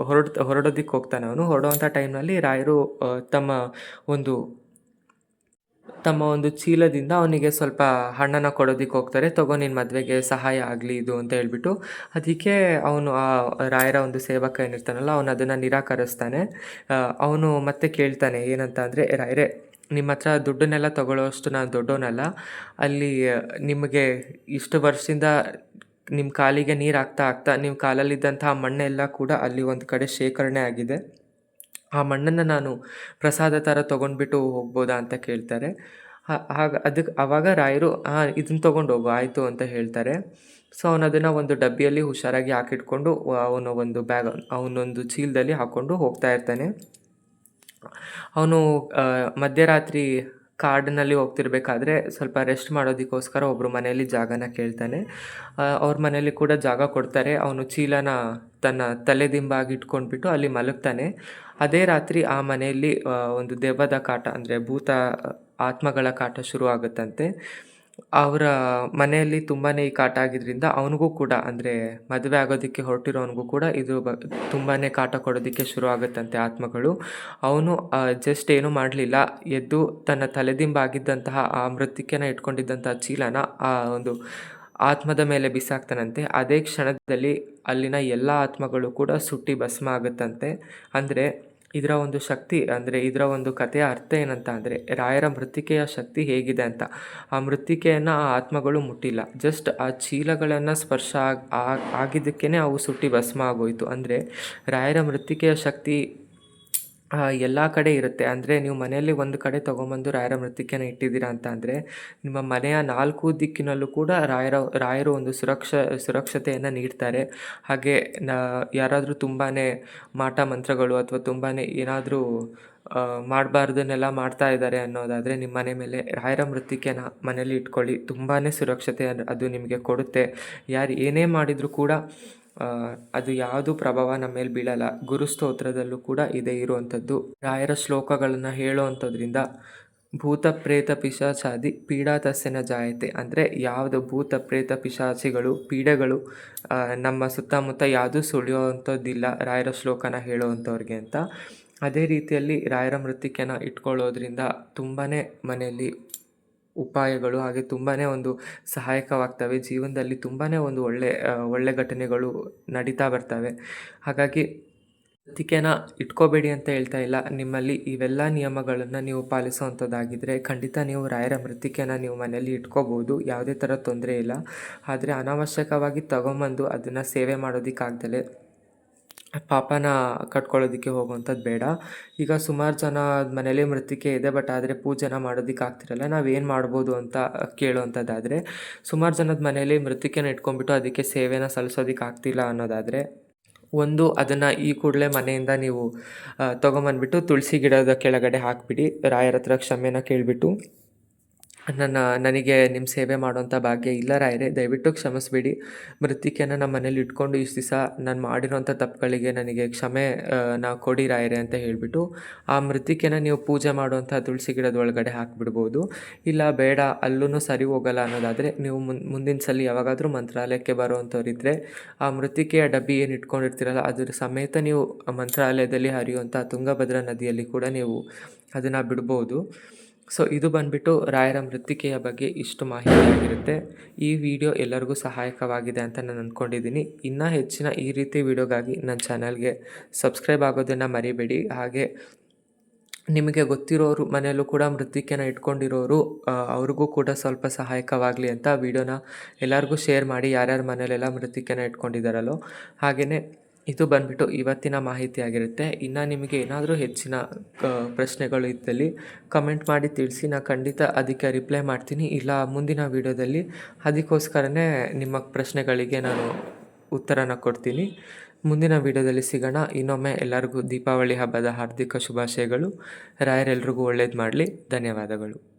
ಹೊರಡ್ ಹೊರಡೋದಕ್ಕೆ ಹೋಗ್ತಾನೆ ಅವನು. ಹೊರಡುವಂಥ ಟೈಮ್ನಲ್ಲಿ ರಾಯರು ತಮ್ಮ ಒಂದು ತಮ್ಮ ಒಂದು ಚೀಲದಿಂದ ಅವನಿಗೆ ಸ್ವಲ್ಪ ಹಣ್ಣನ್ನು ಕೊಡೋದಕ್ಕೆ ಹೋಗ್ತಾರೆ. ತಗೋ ನಿನ್ನ ಮದುವೆಗೆ ಸಹಾಯ ಆಗಲಿ ಇದು ಅಂತ ಹೇಳ್ಬಿಟ್ಟು, ಅದಕ್ಕೆ ಅವನು, ಆ, ರಾಯರ ಒಂದು ಸೇವಕ ಏನಿರ್ತಾನಲ್ಲ ಅವನು ಅದನ್ನು ನಿರಾಕರಿಸ್ತಾನೆ ಅವನು ಮತ್ತೆ ಕೇಳ್ತಾನೆ, ಏನಂತ ಅಂದರೆ, ರಾಯರೇ ನಿಮ್ಮ ಹತ್ರ ದುಡ್ಡನ್ನೆಲ್ಲ ತಗೊಳ್ಳೋಷ್ಟು ನಾನು ದೊಡ್ಡವನಲ್ಲ. ಅಲ್ಲಿ ನಿಮಗೆ ಇಷ್ಟು ವರ್ಷದಿಂದ ನಿಮ್ಮ ಕಾಲಿಗೆ ನೀರು ಹಾಕ್ತಾ ಹಾಕ್ತಾ ನಿಮ್ಮ ಕಾಲಲ್ಲಿದ್ದಂತಹ ಮಣ್ಣೆಲ್ಲ ಕೂಡ ಅಲ್ಲಿ ಒಂದು ಕಡೆ ಶೇಖರಣೆ ಆಗಿದೆ. ಆ ಮಣ್ಣನ್ನು ನಾನು ಪ್ರಸಾದ ಥರ ತೊಗೊಂಡ್ಬಿಟ್ಟು ಹೋಗ್ಬೋದಾ ಅಂತ ಕೇಳ್ತಾರೆ. ಆಗ ಅದಕ್ಕೆ ಆವಾಗ ರಾಯರು, ಹಾಂ ಇದನ್ನು ತೊಗೊಂಡು ಹೋಗು, ಆಯಿತು ಅಂತ ಹೇಳ್ತಾರೆ. ಸೊ, ಅವನು ಅದನ್ನು ಒಂದು ಡಬ್ಬಿಯಲ್ಲಿ ಹುಷಾರಾಗಿ ಹಾಕಿಟ್ಕೊಂಡು ಅವನು ಒಂದು ಬ್ಯಾಗ್, ಅವನೊಂದು ಚೀಲದಲ್ಲಿ ಹಾಕ್ಕೊಂಡು ಹೋಗ್ತಾ ಇರ್ತಾನೆ. ಅವನು ಮಧ್ಯರಾತ್ರಿ ಕಾಡಿನಲ್ಲಿ ಹೋಗ್ತಿರ್ಬೇಕಾದ್ರೆ ಸ್ವಲ್ಪ ರೆಸ್ಟ್ ಮಾಡೋದಕ್ಕೋಸ್ಕರ ಒಬ್ಬರು ಮನೆಯಲ್ಲಿ ಜಾಗನ ಕೇಳ್ತಾನೆ. ಅವ್ರ ಮನೆಯಲ್ಲಿ ಕೂಡ ಜಾಗ ಕೊಡ್ತಾರೆ. ಅವನು ಚೀಲನ ತನ್ನ ತಲೆದಿಂಬಾಗಿ ಇಟ್ಕೊಂಡ್ಬಿಟ್ಟು ಅಲ್ಲಿ ಮಲಗ್ತಾನೆ. ಅದೇ ರಾತ್ರಿ ಆ ಮನೆಯಲ್ಲಿ ಒಂದು ದೆವ್ವದ ಕಾಟ ಅಂದರೆ ಭೂತ ಆತ್ಮಗಳ ಕಾಟ ಶುರು ಆಗುತ್ತಂತೆ ಅವರ ಮನೆಯಲ್ಲಿ ತುಂಬಾ ಈ ಕಾಟ ಆಗಿದ್ದರಿಂದ ಅವನಿಗೂ ಕೂಡ, ಅಂದರೆ ಮದುವೆ ಆಗೋದಕ್ಕೆ ಹೊರಟಿರೋನಿಗೂ ಕೂಡ ಇದು ಬ ತುಂಬಾ ಕಾಟ ಕೊಡೋದಕ್ಕೆ ಶುರು ಆಗುತ್ತಂತೆ ಆತ್ಮಗಳು. ಅವನು ಜಸ್ಟ್ ಏನೂ ಮಾಡಲಿಲ್ಲ. ಎದ್ದು ತನ್ನ ತಲೆದಿಂಬಾಗಿದ್ದಂತಹ ಆ ಮೃತ್ತಿಕೆನ ಇಟ್ಕೊಂಡಿದ್ದಂತಹ ಚೀಲನ ಆ ಒಂದು ಆತ್ಮದ ಮೇಲೆ ಬಿಸಾಕ್ತಾನಂತೆ. ಅದೇ ಕ್ಷಣದಲ್ಲಿ ಅಲ್ಲಿನ ಎಲ್ಲ ಆತ್ಮಗಳು ಕೂಡ ಸುಟ್ಟಿ ಭಸ್ಮ ಆಗುತ್ತಂತೆ. ಅಂದರೆ ಇದರ ಒಂದು ಶಕ್ತಿ, ಅಂದರೆ ಇದರ ಒಂದು ಕಥೆಯ ಅರ್ಥ ಏನಂತ ಅಂದರೆ, ರಾಯರ ಮೃತ್ತಿಕೆಯ ಶಕ್ತಿ ಹೇಗಿದೆ ಅಂತ. ಆ ಮೃತ್ತಿಕೆಯನ್ನು ಆ ಆತ್ಮಗಳು ಮುಟ್ಟಿಲ್ಲ. ಜಸ್ಟ್ ಆ ಚೀಲಗಳನ್ನು ಸ್ಪರ್ಶ ಆಗಿದ್ದಕ್ಕೇ ಅವು ಸುಟ್ಟಿ ಭಸ್ಮ ಆಗೋಯಿತು. ಅಂದರೆ ರಾಯರ ಮೃತ್ತಿಕೆಯ ಶಕ್ತಿ ಎಲ್ಲ ಕಡೆ ಇರುತ್ತೆ. ಅಂದರೆ ನೀವು ಮನೆಯಲ್ಲಿ ಒಂದು ಕಡೆ ತೊಗೊಂಬಂದು ರಾಯರ ಮೃತ್ತಿಕೆನ ಇಟ್ಟಿದ್ದೀರಾ ಅಂತ ಅಂದರೆ, ನಿಮ್ಮ ಮನೆಯ ನಾಲ್ಕು ದಿಕ್ಕಿನಲ್ಲೂ ಕೂಡ ರಾಯರ, ರಾಯರು ಒಂದು ಸುರಕ್ಷ, ಸುರಕ್ಷತೆಯನ್ನು ನೀಡ್ತಾರೆ. ಹಾಗೆ, ನಾ, ಯಾರಾದರೂ ತುಂಬಾ ಮಾಟ ಮಂತ್ರಗಳು ಅಥವಾ ತುಂಬಾ ಏನಾದರೂ ಮಾಡಬಾರ್ದನ್ನೆಲ್ಲ ಮಾಡ್ತಾ ಇದ್ದಾರೆ ಅನ್ನೋದಾದರೆ, ನಿಮ್ಮ ಮನೆ ಮೇಲೆ ರಾಯರ ಮೃತ್ತಿಕೆನ ಮನೇಲಿ ಇಟ್ಕೊಳ್ಳಿ. ತುಂಬಾ ಸುರಕ್ಷತೆ ಅದು ನಿಮಗೆ ಕೊಡುತ್ತೆ. ಯಾರು ಏನೇ ಮಾಡಿದರೂ ಕೂಡ ಅದು ಯಾವುದು ಪ್ರಭಾವ ನಮ್ಮ ಮೇಲೆ ಬೀಳಲ್ಲ. ಗುರು ಸ್ತೋತ್ರದಲ್ಲೂ ಕೂಡ ಇದೆ ಇರುವಂಥದ್ದು. ರಾಯರ ಶ್ಲೋಕಗಳನ್ನು ಹೇಳುವಂಥದ್ರಿಂದ ಭೂತ ಪ್ರೇತ ಪಿಶಾಚಾದಿ ಪೀಡಾತಸ್ಯನ ಜಾಯತೆ. ಅಂದರೆ ಯಾವುದು ಭೂತ ಪ್ರೇತ ಪಿಶಾಚಿಗಳು, ಪೀಡೆಗಳು ನಮ್ಮ ಸುತ್ತಮುತ್ತ ಯಾವುದೂ ಸುಳಿಯುವಂಥದ್ದಿಲ್ಲ ರಾಯರ ಶ್ಲೋಕನ ಹೇಳುವಂಥವ್ರಿಗೆ ಅಂತ. ಅದೇ ರೀತಿಯಲ್ಲಿ ರಾಯರ ಮೃತ್ತಿಕೆನ ಇಟ್ಕೊಳ್ಳೋದ್ರಿಂದ ತುಂಬಾ ಮನೆಯಲ್ಲಿ ಉಪಾಯಗಳು ಹಾಗೆ ತುಂಬಾ ಒಂದು ಸಹಾಯಕವಾಗ್ತವೆ. ಜೀವನದಲ್ಲಿ ತುಂಬಾ ಒಂದು ಒಳ್ಳೆ ಒಳ್ಳೆ ಘಟನೆಗಳು ನಡೀತಾ ಬರ್ತವೆ. ಹಾಗಾಗಿ ಲಸಿಕೆನ ಇಟ್ಕೋಬೇಡಿ ಅಂತ ಹೇಳ್ತಾ ಇಲ್ಲ. ನಿಮ್ಮಲ್ಲಿ ಇವೆಲ್ಲ ನಿಯಮಗಳನ್ನು ನೀವು ಪಾಲಿಸುವಂಥದ್ದಾಗಿದ್ದರೆ ಖಂಡಿತ ನೀವು ರಾಯರ ಮೃತಿಕೆನ ನೀವು ಮನೆಯಲ್ಲಿ ಇಟ್ಕೋಬೋದು. ಯಾವುದೇ ಥರ ತೊಂದರೆ ಇಲ್ಲ. ಆದರೆ ಅನಾವಶ್ಯಕವಾಗಿ ತಗೊಂಬಂದು ಅದನ್ನು ಸೇವೆ ಮಾಡೋದಕ್ಕಾಗ್ದಲೆ ಪಾಪನ ಕಟ್ಕೊಳ್ಳೋದಕ್ಕೆ ಹೋಗುವಂಥದ್ದು ಬೇಡ. ಈಗ ಸುಮಾರು ಜನ ಮನೇಲಿ ಮೃತಿಕೆ ಇದೆ ಬಟ್ ಆದರೆ ಪೂಜೆನ ಮಾಡೋದಕ್ಕೆ ಆಗ್ತಿರಲ್ಲ. ನಾವೇನು ಮಾಡ್ಬೋದು ಅಂತ ಕೇಳುವಂಥದ್ದಾದರೆ, ಸುಮಾರು ಜನದ ಮನೇಲಿ ಮೃತಿಕೆನ ಇಟ್ಕೊಂಡ್ಬಿಟ್ಟು ಅದಕ್ಕೆ ಸೇವೆನ ಸಲ್ಲಿಸೋದಕ್ಕೆ ಆಗ್ತಿಲ್ಲ ಅನ್ನೋದಾದರೆ, ಒಂದು, ಅದನ್ನು ಈ ಕೂಡಲೇ ಮನೆಯಿಂದ ನೀವು ತೊಗೊಂಬಂದ್ಬಿಟ್ಟು ತುಳಸಿ ಗಿಡದ ಕೆಳಗಡೆ ಹಾಕಿಬಿಡಿ. ರಾಯರ ಹತ್ರ ಕ್ಷಮೆನ ಕೇಳಿಬಿಟ್ಟು. ನನ್ನ, ನನಗೆ ನಿಮ್ಮ ಸೇವೆ ಮಾಡೋಂಥ ಭಾಗ್ಯ ಇಲ್ಲ ರಾಯರೇ, ದಯವಿಟ್ಟು ಕ್ಷಮಿಸ್ಬಿಡಿ. ಮೃತ್ತಿಕೆನ ನಮ್ಮ ಮನೇಲಿ ಇಟ್ಕೊಂಡು ಇಷ್ಟು ದಿವಸ ನಾನು ಮಾಡಿರೋಂಥ ತಪ್ಪುಗಳಿಗೆ ನನಗೆ ಕ್ಷಮೆ ನಾ ಕೊಡಿ ರಾಯರೇ ಅಂತ ಹೇಳಿಬಿಟ್ಟು, ಆ ಮೃತ್ತಿಕೆನ ನೀವು ಪೂಜೆ ಮಾಡುವಂಥ ತುಳಸಿ ಗಿಡದ ಒಳಗಡೆ ಹಾಕಿಬಿಡ್ಬೋದು. ಇಲ್ಲ, ಬೇಡ ಅಲ್ಲೂ ಸರಿ ಹೋಗಲ್ಲ ಅನ್ನೋದಾದರೆ ನೀವು ಮುಂದಿನ ಸಲ ಯಾವಾಗಾದರೂ ಮಂತ್ರಾಲಯಕ್ಕೆ ಬರುವಂಥವ್ರಿದ್ದರೆ ಆ ಮೃತ್ತಿಕೆಯ ಡಬ್ಬಿ ಏನು ಇಟ್ಕೊಂಡಿರ್ತೀರಲ್ಲ, ಅದರ ಸಮೇತ ನೀವು ಮಂತ್ರಾಲಯದಲ್ಲಿ ಹರಿಯುವಂಥ ತುಂಗಭದ್ರಾ ನದಿಯಲ್ಲಿ ಕೂಡ ನೀವು ಅದನ್ನು ಬಿಡ್ಬೋದು. ಸೊ ಇದು ಬಂದುಬಿಟ್ಟು ರಾಯರ ಮೃತ್ತಿಕೆಯ ಬಗ್ಗೆ ಇಷ್ಟು ಮಾಹಿತಿಯಾಗಿರುತ್ತೆ. ಈ ವಿಡಿಯೋ ಎಲ್ಲರಿಗೂ ಸಹಾಯಕವಾಗಿದೆ ಅಂತ ನಾನು ಅಂದ್ಕೊಂಡಿದ್ದೀನಿ. ಇನ್ನೂ ಹೆಚ್ಚಿನ ಈ ರೀತಿ ವಿಡಿಯೋಗಾಗಿ ನನ್ನ ಚಾನಲ್ಗೆ ಸಬ್ಸ್ಕ್ರೈಬ್ ಆಗೋದನ್ನು ಮರಿಬೇಡಿ. ಹಾಗೆ ನಿಮಗೆ ಗೊತ್ತಿರೋರು, ಮನೆಯಲ್ಲೂ ಕೂಡ ಮೃತ್ತಿಕೆನ ಇಟ್ಕೊಂಡಿರೋರು ಅವ್ರಿಗೂ ಕೂಡ ಸ್ವಲ್ಪ ಸಹಾಯಕವಾಗಲಿ ಅಂತ ವಿಡಿಯೋನ ಎಲ್ಲರಿಗೂ ಶೇರ್ ಮಾಡಿ ಯಾರ್ಯಾರ ಮನೆಯಲ್ಲೆಲ್ಲ ಮೃತ್ತಿಕೆನ ಇಟ್ಕೊಂಡಿದ್ದಾರಲ್ಲೋ ಹಾಗೆಯೇ ಇದು ಬಂದ್ಬಿಟ್ಟು ಇವತ್ತಿನ ಮಾಹಿತಿ ಆಗಿರುತ್ತೆ. ಇನ್ನು ನಿಮಗೆ ಏನಾದರೂ ಹೆಚ್ಚಿನ ಪ್ರಶ್ನೆಗಳು ಇದ್ದಲ್ಲಿ ಕಮೆಂಟ್ ಮಾಡಿ ತಿಳಿಸಿ. ನಾನು ಖಂಡಿತ ಅದಕ್ಕೆ ರಿಪ್ಲೈ ಮಾಡ್ತೀನಿ. ಇಲ್ಲ, ಮುಂದಿನ ವೀಡಿಯೋದಲ್ಲಿ ಅದಕ್ಕೋಸ್ಕರನೇ ನಿಮ್ಮ ಪ್ರಶ್ನೆಗಳಿಗೆ ನಾನು ಉತ್ತರನ ಕೊಡ್ತೀನಿ. ಮುಂದಿನ ವೀಡಿಯೋದಲ್ಲಿ ಸಿಗೋಣ. ಇನ್ನೊಮ್ಮೆ ಎಲ್ಲರಿಗೂ ದೀಪಾವಳಿ ಹಬ್ಬದ ಹಾರ್ದಿಕ ಶುಭಾಶಯಗಳು. ರಾಯರೆಲ್ರಿಗೂ ಒಳ್ಳೇದು ಮಾಡಲಿ. ಧನ್ಯವಾದಗಳು.